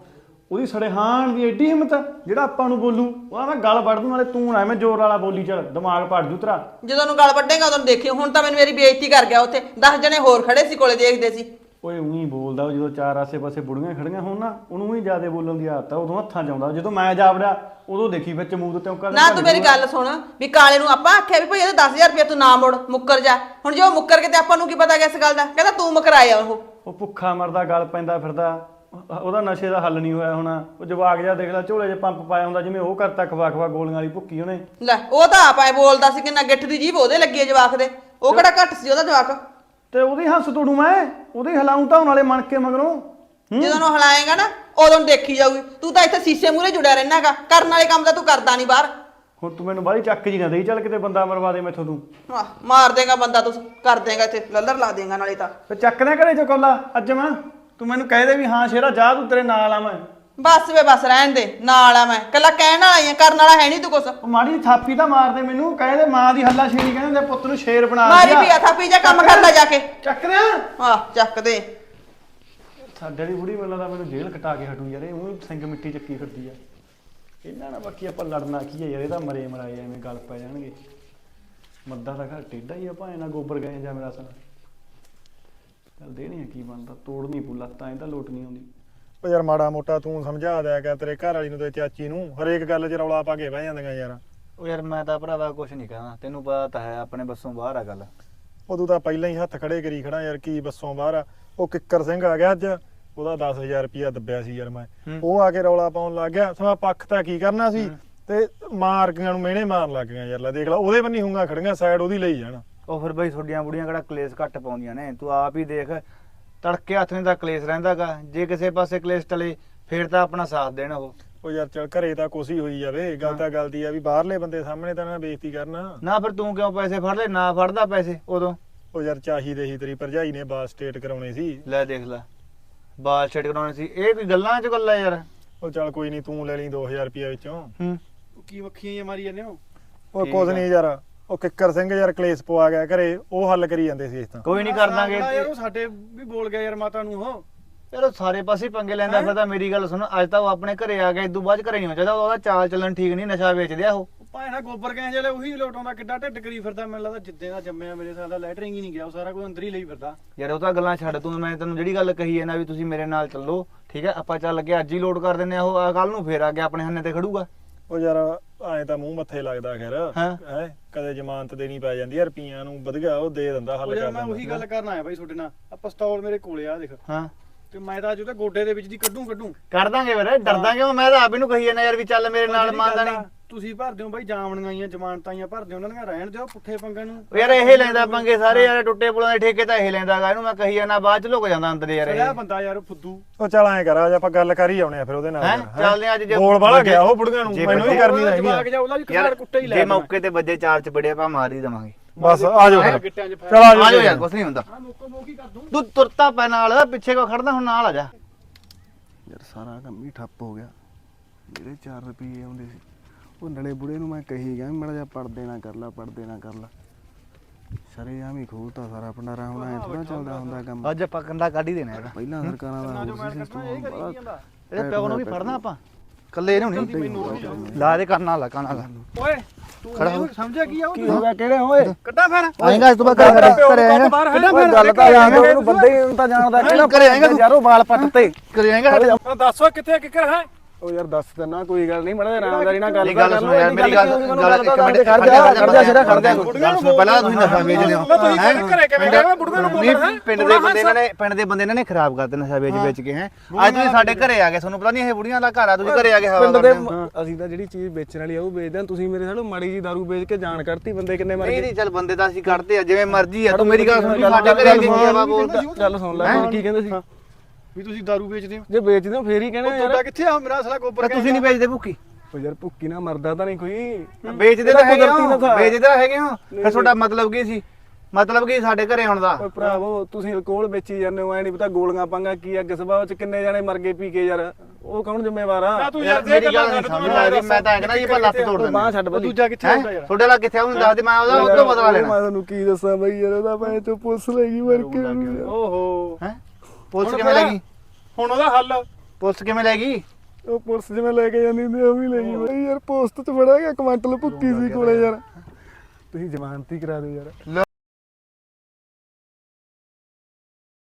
ਉਹਦੀ ਸੜੇਹਾਨ ਦੀ ਐਡੀ ਹਿੰਮਤ ਜਿਹੜਾ ਆਪਾਂ ਨੂੰ ਬੋਲੂ ਉਹ ਮੈਂ ਗੱਲ ਵੜ ਦੂੰ ਨਾਲੇ ਤੂੰ ਨਾ ਐਵੇਂ ਜ਼ੋਰ ਵਾਲਾ ਬੋਲੀ ਚੱਲ ਦਿਮਾਗ ਪੜ ਜੂ ਤੇਰਾ। ਜਦੋਂ ਨੂੰ ਗਲ ਵੱਡੇਗਾ ਉਦੋਂ ਦੇਖੀ ਹੁਣ ਤਾਂ ਮੈਨੂੰ ਮੇਰੀ ਬੇਇੱਜ਼ਤੀ ਕਰ ਗਿਆ ਉੱਥੇ। 10 ਜਣੇ ਹੋਰ ਖੜੇ ਸੀ ਕੋਲੇ ਦੇਖਦੇ ਸੀ। ਓਏ ਉਹੀ ਬੋਲਦਾ ਉਹ ਜਦੋਂ ਚਾਰ ਆਸੇ-ਪਾਸੇ ਬੁੜੀਆਂ ਖੜੀਆਂ ਹੋਣ ਨਾ ਉਹਨੂੰ ਹੀ ਜ਼ਿਆਦਾ ਬੋਲਣ ਦੀ ਆਦਤ ਆ ਉਦੋਂ ਹੱਥਾਂ 'ਚ ਆਉਂਦਾ ਜਦੋਂ ਮੈਂ ਜਾਵੜਿਆ ਉਦੋਂ ਦੇਖੀ ਵਿੱਚ ਮੂਦ ਤੇ ਉਹ ਨਾ ਤੂੰ ਮੇਰੀ ਗੱਲ ਸੁਣ ਵੀ ਕਾਲੇ ਨੂੰ ਆਪਾਂ ਆਖਿਆ ਵੀ ਭਈ ਇਹਦਾ 10000 ਰੁਪਏ ਤੂੰ ਨਾ ਮੋੜ ਮੁੱਕਰ ਜਾ। ਹੁਣ ਜੇ ਉਹ ਮੁੱਕਰ ਕੇ ਤੇ ਆਪਾਂ ਨੂੰ ਕੀ ਪਤਾ ਕਿਸ ਗੱਲ ਦਾ? ਕਹਿੰਦਾ ਤੂੰ ਮੁਕਰਾਇਆ ਉਹ। ਉਹ ਭੁੱਖਾ ਮਰਦਾ ਗਲ ਪੈਂਦਾ ਫਿਰਦਾ। ਉਹਦਾ ਨਸ਼ੇ ਦਾ ਹੱਲ ਨਹੀਂ ਹੋਇਆ ਹੋਣਾ। ਉਹ ਜਵਾਕ ਜਾ ਦੇਖ ਲੈ ਝੋਲੇ 'ਚ ਪੰਪ ਪਾਇਆ ਹੁੰਦਾ ਜਿਵੇਂ ਉਹ ਕਰਤਾ ਖਵਾ ਖਵਾ ਗੋਲੀਆਂ ਵਾਲੀ ਭੁੱਕੀ ਉਹਨੇ। ਲੈ ਉਹ ਤਾਂ ਆਪ ਆਏ ਬੋਲਦਾ ਸੀ ਕਿੰਨਾ ਗਿੱਠ ਦੀ ਜੀਭ ਉਹਦੇ ਲੱਗੀ ਹੈ ਜਵਾਕ ਦੇ। ਉਹ ਕਿਹੜਾ ਘੱਟ ਸੀ ਉਹਦਾ ਜਵਾਕ? ਤੇ ਉਹਦੀ ਹੱਸ ਤੋੜੂ ਮੈਂ ਉਹਦੀ ਹਲਾਉਂ ਤਾਂ ਨਾਲੇ ਮਣ ਕੇ ਮਗਰੋਂ। ਜਦੋਂ ਨੂੰ ਹਲਾਏਗਾ ਨਾ ਉਦੋਂ ਦੇਖੀ ਜਾਊਗੀ। ਤੂੰ ਤਾਂ ਇੱਥੇ ਸੀਸੇ ਮੂਰੇ ਜੁੜਿਆ ਰਹਿਣਾਗਾ। ਕਰਨ ਵਾਲੇ ਕੰਮ ਤਾਂ ਤੂੰ ਕਰਦਾ ਨਹੀਂ ਬਾਹਰ। ਹੁਣ ਤੂੰ ਮੈਨੂੰ ਬਾਹਲੀ ਚੱਕ ਜੀ ਨਾ ਦੇਈ ਚੱਲ ਕਿਤੇ ਬੰਦਾ ਮਰਵਾ ਦੇ ਮੈਥੋਂ ਤੂੰ। ਆਹ, ਮਾਰ ਦੇਗਾ ਬੰਦਾ ਤੂੰ ਕਰ ਦੇਗਾ ਇੱਥੇ ਲੱਲਰ ਲਾ ਦੇਗਾ ਨਾਲੇ ਤਾਂ। ਤੇ ਚੱਕ ਨਾ ਘਰੇ ਚੋਂ ਕੋਲਾ ਅੱਜ ਮੈਂ। ਤੂੰ ਮੈਨੂੰ ਕਹਿ ਦੇ ਵੀ ਹਾਂ ਸ਼ੇਰਾ ਜਾ ਤੂੰ ਤੇਰੇ ਨਾਲ ਆ ਮੈਂ। ਬਸ ਵੇ ਬਸ ਰਹਿਣ ਦੇ ਨਾਲ ਆ ਮੈਂ। ਕੱਲਾ ਕਹਿਣ ਵਾਲਾ ਹੀ ਆ ਕਰਨ ਵਾਲਾ ਹੈ ਨਹੀਂ ਤੂੰ ਕੁਛ। ਉਹ ਮਾੜੀ ਜਿਹੀ ਥਾਪੀ ਤਾਂ ਮਾਰ ਦੇ ਮੈਨੂੰ ਕਹਿ ਦੇ ਮਾਂ ਦੀ ਹੱਲਾ ਸ਼ੇਰੀ ਕਹਿੰਦੇ ਹੁੰਦੇ, ਪੁੱਤ ਨੂੰ ਸ਼ੇਰ ਬਣਾ ਮਾਰੀ ਦਿਆ। ਵੀ ਆ ਥਾਪੀ ਜਾ ਕੰਮ ਕਰ ਲੈ ਜਾ ਕੇ। ਚੱਕ ਦੇ। ਆਹ ਚੱਕ ਦੇ। ਸਾਡੇ ਵਾਲੀ ਬੁੜੀ ਵੱਲੋਂ ਤਾਂ ਮੈਨੂੰ ਜੇਲ੍ਹ ਕਟਾ ਕੇ ਹਟੂ ਯਾਰ ਇਹ ਉਹ ਸਿੰਘ ਮਿੱਟੀ ਚੱਕੀ ਫਿਰਦੀ ਆ। ਇਹਨਾਂ ਨਾਲ ਬਾਕੀ ਆਪਾਂ ਲੜਨਾ ਕੀ ਆ ਯਾਰ ਇਹ ਤਾਂ ਮਰੇ ਮਰਾਏ ਐਵੇਂ ਗੱਲ ਪੈ ਜਾਣਗੇ। ਮੱਦਾ ਦਾ ਘਰ ਟੇਡਾ ਹੀ ਆ ਭਾਵੇਂ ਨਾ ਗੋਬਰ ਗਏ ਜਾਂ ਮੇਰਾ ਸਨ ਚੱਲ ਦੇਣੀ ਆ ਕੀ ਬਣਦਾ? ਤੋੜਨੀ ਪੂ ਲੱਤਾਂ ਇਹ ਤਾਂ ਲੋਟ ਨਹੀਂ ਆਉਂਦੀ। ਉਹ ਯਾਰ ਮਾੜਾ ਮੋਟਾ ਤੂੰ ਸਮਝਾ ਦਿਆ ਕਰ ਤੇਰੇ ਘਰ ਵਾਲੀ ਨੂੰ ਤੇ ਚਾਚੀ ਨੂੰ। ਹਰੇਕ ਗੱਲ 'ਚ ਰੌਲਾ ਪਾ ਕੇ ਬਹਿ ਜਾਂਦੀਆਂ ਯਾਰ। ਉਹ ਯਾਰ ਮੈਂ ਤਾਂ ਭਰਾਵਾ ਕੁਝ ਨਹੀਂ ਕਹਿਣਾ ਤੈਨੂੰ ਪਤਾ ਤਾਂ ਹੈ ਆਪਣੇ ਬੱਸੋਂ ਬਾਹਰ ਆ ਗੱਲ। ਉਹ ਤੂੰ ਤਾਂ ਪਹਿਲਾਂ ਹੀ ਹੱਥ ਖੜੇ ਕਰੀ ਖੜਾ ਯਾਰ ਕੀ ਬੱਸੋਂ ਬਾਹਰ ਆ? ਉਹ ਕਿੱਕਰ ਸਿੰਘ ਆ ਗਿਆ ਅੱਜ। ਉਹਦਾ 10000 ਰੁਪਿਆ ਦੱਬਿਆ ਸੀ ਯਾਰ ਮੈਂ। ਉਹ ਆ ਕੇ ਰੌਲਾ ਪਾਉਣ ਲੱਗ ਗਿਆ। ਸਵਾ ਪੱਖ ਤਾਂ ਕੀ ਕਰਨਾ ਸੀ? ਤੇ ਮਾਰਕੀਆਂ ਨੂੰ ਮਿਹਣੇ ਮਾਰਨ ਲੱਗ ਗਿਆ ਯਾਰ। ਲੈ ਦੇਖ ਲੈ ਉਹਦੇ ਬੰਨੀ ਹੁੰਗਾ ਖੜੀਆਂ ਸਾਈਡ ਉਹਦੀ ਲਈ ਜਾਣ। ਉਹ ਫਿਰ ਬਈ ਤੁਹਾਡੀਆਂ ਬੁੜੀਆਂ ਕਿਹੜਾ ਕਲੇਸ਼ ਘੱਟ ਪਾਉਂਦੀਆਂ ਨੇ ਤੂੰ ਆਪ ਹੀ ਦੇਖ ਤੜਕੇ ਹੱਥ ਨੇ ਤਾਂ ਕਲੇਸ਼ ਰਹਿੰਦਾਗਾ ਜੇ ਕਿਸੇ ਪਾਸੇ ਕਲੇਸ਼ ਟਲੇ ਫੇਰ ਤਾਂ ਆਪਣਾ ਸਾਥ ਦੇਣ ਉਹ। ਉਹ ਯਾਰ ਚਲ ਘਰੇ ਤਾਂ ਹੀ ਹੋਈ ਜਾਵੇ ਗੱਲ ਤਾਂ ਗੱਲ ਦੀ ਆ ਵੀ ਬਾਹਰਲੇ ਬੰਦੇ ਸਾਹਮਣੇ ਤਾਂ ਨਾ ਬੇਇੱਜ਼ਤੀ ਕਰਨਾ। ਨਾ ਫਿਰ ਤੂੰ ਕਿਉਂ ਪੈਸੇ ਫੜ ਲੈ ਨਾ ਫੜਦਾ ਪੈਸੇ ਉਦੋਂ? ਉਹ ਯਾਰ ਚਾਹੀਦੇ ਸੀ ਤੇਰੀ ਭਰਜਾਈ ਨੇ ਬਾਸ ਸਟੇਟ ਕਰਾਉਣੇ ਸੀ। ਲੈ ਦੇਖ ਲੈ ਬਾਲ ਛੱਡ ਕਰਾਉਣੇ ਸੀ ਇਹ ਕੋਈ ਗੱਲਾਂ ਚ ਗੱਲਾਂ ਯਾਰ? ਉਹ ਚੱਲ ਕੋਈ ਨਹੀਂ ਤੂੰ ਲੈ ਲਈ 2000 ਰੁਪਿਆ ਵਿੱਚੋਂ। ਹੂੰ। ਕੀ ਵੱਖੀਆਂ ਜਿਹੀਆਂ ਮਾਰੀ ਜਾਂਦੇ ਹੋ? ਉਹ ਕੁਝ। ਨਹੀਂ ਯਾਰ। ਉਹ ਕਿੱਕਰ ਸਿੰਘ ਯਾਰ ਕਲੇਸ਼ ਪਵਾ ਗਿਆ ਘਰੇ ਉਹ ਹੱਲ ਕਰੀ ਜਾਂਦੇ ਸੀ ਇਸ ਤਾਂ ਕੋਈ ਨਹੀਂ ਕਰ ਦਾਂਗੇ। ਯਾਰ ਉਹ ਸਾਡੇ ਵੀ ਬੋਲ ਗਿਆ ਯਾਰ ਮਾਤਾ ਨੂੰ ਉਹ। ਚਲੋ ਸਾਰੇ ਪਾਸੇ ਹੀ ਪੰਗੇ ਲੈਂਦਾ ਫਿਰਦਾ ਮੇਰੀ ਗੱਲ ਸੁਣ ਅੱਜ ਤਾਂ ਉਹ ਆਪਣੇ ਘਰੇ ਆ ਗਿਆ ਇਦੋਂ ਬਾਅਦ 'ਚ ਘਰੇ ਨਹੀਂ ਚਾਹੀਦਾ ਉਹਦਾ ਚਾਲ ਚੱਲਣ ਠੀਕ ਨਹੀਂ ਨਸ਼ਾ ਵੇਚਦਿਆ ਉਹ। ਨਾ ਗੋਬਰ ਗਏ ਜਿਹੜੇ ਉਹੀ ਲੋਟਾਉਂਦਾ ਕਿੱਡਾ ਢਿੱਡ ਕਰੀ ਫਿਰਦਾ ਮੈਨੂੰ ਲੱਗਦਾ ਜਿੱਦੇ ਦਾ ਜੰਮਿਆ ਮੇਰੇ ਸਾਹ ਦਾ ਲੈਟਰਿੰਗ ਹੀ ਨਹੀਂ ਗਿਆ ਉਹ ਸਾਰਾ ਕੁਝ ਅੰਦਰ ਹੀ ਲਈ ਫਿਰਦਾ। ਯਾਰ ਉਹ ਤਾਂ ਗੱਲਾਂ ਛੱਡ ਤੂੰ ਮੈਂ ਤੈਨੂੰ ਜਿਹੜੀ ਗੱਲ ਕਹੀ ਹੈ ਨਾ ਵੀ ਤੁਸੀਂ ਮੇਰੇ ਨਾਲ ਚੱਲੋ ਠੀਕ ਹੈ ਆਪਾਂ ਚੱਲ ਕੇ ਅੱਜ ਹੀ ਲੋਡ ਕਰ ਦਿੰਨੇ ਆ ਉਹ ਕੱਲ ਨੂੰ ਫੇਰ ਆ ਗਿਆ ਆਪਣੇ ਹੰਨੇ ਤੇ ਖੜੂਗਾ। ਉਹ ਯਾਰ ਐਂ ਤਾਂ ਮੂੰਹ ਮੱਥੇ ਲੱਗਦਾ ਖੈਰ। ਹਾਂ। ਹੈ? ਕਦੇ ਜ਼ਮਾਨਤ ਦੇਣੀ ਪੈ ਜਾਂਦੀ ਆ ਰੁਪਈਆਂ ਨੂੰ ਵਧੀਆ ਉਹ ਦੇ ਦਿੰਦਾ ਹੱਲ ਉਹ ਕਰ ਯਾਰ ਮੈਂ ਉਹੀ ਗੱਲ ਕਰਨ ਆਇਆ ਬਾਈ ਤੁਹਾਡੇ ਨਾਲ। ਆ ਪਿਸਤੌਲ ਮੇਰੇ ਕੋਲੇ ਆ ਦੇਖ। ਹਾਂ। ਤੇ ਮੈਂ ਤਾਂ ਅੱਜ ਉਹਦੇ ਗੋਡੇ ਦੇ ਵਿੱਚ ਦੀ ਕੱਢੂ ਕੱਢੂ। ਕਰ ਦਾਂਗੇ ਵੀਰੇ ਡਰਦਾ ਕਿਉਂ ਮੈਂ ਤਾਂ ਆਪ ਇਹਨੂੰ ਕਹੀ ਜਾਂਦਾ ਯਾਰ ਵੀ ਚੱਲ ਮੇਰੇ ਨਾਲ ਮੰਨਦਾ ਨਹੀਂ ਤੁਸੀਂ ਭਰਦੇ ਹੋ ਬਾਈ ਜਾਮਣੀਆਂ ਆਈਆਂ ਜ਼ਮਾਨਤਾਂ ਆਈਆਂ ਭਰਦੇ ਹੋ ਉਹਨਾਂ ਦੀਆਂ ਰਹਿਣ ਦਿਓ ਪੁੱਠੇ ਪੰਗਾਂ ਨੂੰ। ਉਹ ਯਾਰ ਇਹ ਲੈਂਦਾ ਪੰਗੇ ਸਾਰੇ ਯਾਰ ਟੁੱਟੇ ਪੁਲਾਂ ਦੇ ਠੇਕੇ ਤਾਂ ਇਹ ਲੈਂਦਾਗਾ ਇਹਨੂੰ ਮੈਂ ਕਹੀ ਜਾਂਦਾ ਬਾਅਦ ਚ ਲੁਕ ਜਾਂਦਾ ਅੰਦਰ ਯਾਰ ਇਹ। ਬੰਦਾ ਯਾਰ ਫੁੱਦੂ। ਉਹ ਚੱਲ ਐਂ ਕਰ ਅੱਜ ਆਪਾਂ ਗੱਲ ਕਰ ਹੀ ਆਉਣੇ ਆ ਫਿਰ ਉਹਦੇ ਨਾਲ ਹੈਂ? ਚੱਲਦੇ ਆ ਅੱਜ ਜੇ ਬੋਲ ਵਾਲਾ ਗਿਆ ਉਹ ਬੁੜੀਆਂ ਨੂੰ ਜੇ ਮੈਨੂੰ ਵੀ ਬੰਦੇ- ਕਰਨੀ ਹੈਗੀ ਆ। ਜਾ ਉਹਦਾ ਵੀ ਯਾਰ ਕਿਸਾਰ ਕੁੱਟੇ ਹੀ ਲੈ ਜੇ ਦੇਣਾ। ਮੌਕੇ ਤੇ ਵੱਜੇ ਚਾਰ ਚ ਬੜਿਆ ਪਾ ਮਾਰ ਹੀ ਦਵਾਂਗੇ। ਬਸ ਆ ਜਾਓ ਫਿਰ। ਗਿੱਟਿਆਂ 'ਚ ਫੈਲ ਚਲ ਆ ਆ ਜਾਓ ਜਾਓ ਯਾਰ ਕੁਛ ਨਹੀਂ ਹੁੰਦਾ। ਮੋਕੋ ਮੋਕੀ ਕਰ ਦੂੰ। ਤੂੰ ਤੁਰਤਾ ਪੈ ਨਾਲ ਪਿੱਛੇ ਕੋ ਖੜਦਾ ਹੁਣ ਨਾਲ ਆ ਜਾ। ਯਾਰ ਸਾਰਾ ਕੰਮ ਹੀ ਠੱਪ ਹੋ ਗਿਆ। ਜਿਹੜੇ 4 ਰੁਪਏ ਆਉਂਦੇ ਸੀ। ਉਹ ਨਲੇ ਬੁੜੇ ਨੂੰ ਮੈਂ ਕਹੀ ਗਿਆ ਮੜਾ ਜਾ ਪੜਦੇ ਨਾ ਕਰ ਲਾ ਪੜਦੇ ਨਾ ਕਰ ਲਾ। ਸਰੇ ਆਮੀ ਖੋਲਤਾ ਸਾਰਾ ਭੰਡਾਰਾ ਹੁਣ ਐ ਥੋੜਾ ਚੱਲਦਾ ਹੁੰਦਾ ਕੰਮ। ਅੱਜ ਆਪਾਂ ਕੰਡਾ ਕੱਢ ਹੀ ਦੇਣਾ ਹੈਗਾ ਪਹਿਲਾਂ ਸਰਕਾਰਾਂ ਦਾ ਹੋਰ ਸੀ ਸਿਸਟਮ ਹੁਣ ਬੜਾ ਇਹਦੇ ਪਿਓ ਨੂੰ ਵੀ ਫੜਨਾ ਆਪਾਂ। ਕੱਲੇ ਇਹਨੂੰ ਨਹੀਂ ਲਾ ਦੇ ਕਰਨਾ ਲਾ ਕਾਣਾ ਲਾ ਓਏ ਤੂੰ ਖੜਾ ਹੋ। ਸਮਝਿਆ ਕੀ ਆ ਉਹ? ਕੀ ਹੋ ਗਿਆ ਕਿਹੜੇ ਓਏ ਕੱਢਾ ਫਿਰ। ਆਏਗਾ ਇਸ ਤੋਂ ਬਾਅਦ ਘਰੇ ਘਰੇ ਆਏਗਾ ਕੱਢਾ ਗੱਲ ਤਾਂ ਜਾਣਦਾ ਉਹਨੂੰ ਬੰਦੇ ਹੀ ਤਾਂ ਜਾਣਦਾ ਕਿਹੜਾ ਘਰੇ ਆਏਗਾ ਤੂੰ? ਯਾਰੋ ਵਾਲ ਪੱਟ ਤੇ। ਘਰੇ ਆਏਗਾ ਦੱਸ ਕਿੱਥੇ ਕਿੱਕਰ ਹੈ ਉਹ ਯਾਰ ਦੱਸ ਦਿੰਨਾ ਕੋਈ ਗੱਲ ਨਹੀਂ ਮੜਾ ਆਰਾਮਦਾਰੀ ਨਾਲ ਗੱਲ ਕਰ ਸੁਣ ਯਾਰ ਮੇਰੀ ਗੱਲ ਗੱਲ ਇੱਕ ਮਿੰਟ ਖੜ ਜਾ ਖੜ ਜਾ ਸਿਰਾ ਖੜ ਜਾ। ਗੱਲ ਸੁਣ ਪਹਿਲਾਂ ਤੁਸੀਂ ਨਸ਼ਾ ਵੇਚਦੇ ਹੋ? ਹੈਂ? ਘਰੇ ਕਿਵੇਂ ਗਏ? ਬੁੜੀਆਂ ਨੂੰ। ਪਿੰਡ ਦੇ ਬੰਦੇ ਇਹਨਾਂ ਨੇ ਪਿੰਡ ਦੇ ਬੰਦੇ ਇਹਨਾਂ ਨੇ ਖਰਾਬ ਕਰਤੇ ਨਸ਼ਾ ਵੇਚ ਵੇਚ ਕੇ ਹੈ? ਅੱਜ ਤੁਸੀਂ ਸਾਡੇ ਘਰੇ ਆ ਗਏ ਤੁਹਾਨੂੰ ਪਤਾ ਨਹੀਂ ਇਹ ਬੁੜੀਆਂ ਦਾ ਘਰ ਆ ਤੁਸੀਂ ਘਰੇ ਆ ਕੇ ਹਵਾ ਪਿੰਡ ਦੇ। ਅਸੀਂ ਤਾਂ ਜਿਹੜੀ ਚੀਜ਼ ਵੇਚਣ ਵਾਲੀ ਆ ਉਹ ਵੇਚਦੇ ਆ। ਤੁਸੀਂ ਮੇਰੇ ਸਾਲੋ ਮਾੜੀ ਜੀ ਦਾਰੂ ਵੇਚ ਕੇ ਜਾਣ ਕਰਤੀ ਬੰਦੇ ਕਿੰਨੇ ਮਰ ਨਹੀਂ ਗਏ? ਨਹੀਂ ਚੱਲ ਬੰਦੇ ਤਾਂ ਅਸੀਂ ਕੱਢਦੇ ਆ ਜਿਵੇਂ ਮਰਜ਼ੀ ਆ ਤੂੰ ਮੇਰੀ ਗੱਲ ਸੁਣ ਸਾਡੇ ਘਰੇ ਆ ਕੇ ਕੀ ਹਵਾ ਬੋਲਦਾ? ਗੱਲ ਸੁਣ ਲੈ ਕੀ ਕਹਿੰਦੇ ਸੀ? ਵੀ ਤੁਸੀਂ ਦਾਰੂ ਵੇਚਦੇ ਹੋ? ਜੇ ਵੇਚਦੇ ਹੋ ਫੇਰ ਹੀ ਕਹਿੰਦੇ ਤੁਹਾਡਾ ਯਾਰ। ਕਿੱਥੇ ਆ? ਮੇਰਾ ਅਸਲਾ ਗੋਬਰ ਪਰ ਤੁਸੀਂ ਨਹੀਂ ਵੇਚਦੇ ਭੁੱਕੀ ਉਹ ਯਾਰ ਭੁੱਕੀ ਨਾ ਮਰਦਾ ਤਾਂ ਨਹੀਂ ਕੋਈ। ਵੇਚਦੇ ਤਾਂ ਹੈਗੇ ਕੁਦਰਤੀ ਹੋ। ਵੇਚਦੇ ਤਾਂ ਹੈਗੇ ਹੋ। ਫਿਰ ਤੁਹਾਡਾ ਮਤਲਬ ਕੀ ਸੀ? ਮਤਲਬ ਕੀ ਸਾਡੇ ਘਰੇ ਆਉਣ ਦਾ? ਓਏ ਭਰਾਵੋ ਤੁਸੀਂ ਅਲਕੋਹਲ ਵੇਚੀ ਜਾਂਦੇ ਹੋ ਐ ਨਹੀਂ ਪਤਾ ਗੋਲੀਆਂ ਪਾਂਗਾ ਕੀ ਆ ਕਿਸ ਬਾਅਦ ਚ ਕਿੰਨੇ ਜਾਣੇ ਮਰ ਗਏ ਪੀ ਕੇ ਯਾਰ। ਉਹ ਕੌਣ ਜ਼ਿੰਮੇਵਾਰ ਆ? ਤੂੰ ਯਾਰ ਯਾਰ ਮੇਰੀ ਗੱਲ ਨਹੀਂ ਸਮਝ ਆ ਰਹੀ ਮੈਂ ਤਾਂ ਕਹਿੰਦਾ ਜੀ ਆਪਾਂ ਲੱਤ ਤੋੜ ਦਿੰਦੇ ਬਾਹ ਛੱਡ ਬੱਲੀ ਦੂਜਾ ਕਿੱਥੇ ਹੁੰਦਾ ਯਾਰ? ਤੁਹਾਡੇ ਨਾਲ ਕਿੱਥੇ ਆਉਂ ਦੱਸ ਦੇ ਮੈਂ ਉਹਦਾ ਉਦੋਂ ਬਦਲਾ ਲੈਣਾ। ਮੈਂ ਤੁਹਾਨੂੰ ਕੀ ਦੱਸਾਂ ਬਈ ਯਾਰ ਉਹਦਾ ਮੈਂ ਤੇ ਪੁਲਿਸ ਲੈ ਗਈ ਮਰ ਕੇ ਉਹਨੂੰ। ਓਹੋ। ਹੈ? ਪੁਲਿਸ ਕਿਵੇਂ ਲੈ ਗਈ? ਹੁਣ ਉਹਦਾ ਹੱਲ। ਪੁਲਿਸ ਕਿਵੇਂ ਲੈ ਗਈ? ਉਹ ਪੁਲਿਸ ਜਿਵੇਂ ਲੈ ਕੇ ਜਾਂਦੀ ਹੁੰਦੀ ਆ, ਉਹ ਵੀ ਲੈ ਗਈ। ਬਈ ਯਾਰ ਪੋਸਟ ਚ ਬੜਾ ਗਿਆ ਕੁਆਂਟਲ ਭੁੱਕੀ ਸੀ ਕੋਲੇ ਯਾਰ। ਤੁਸੀਂ ਜ਼ਮਾਨਤੀ ਕਰਾ ਦਿਓ ਯਾਰ।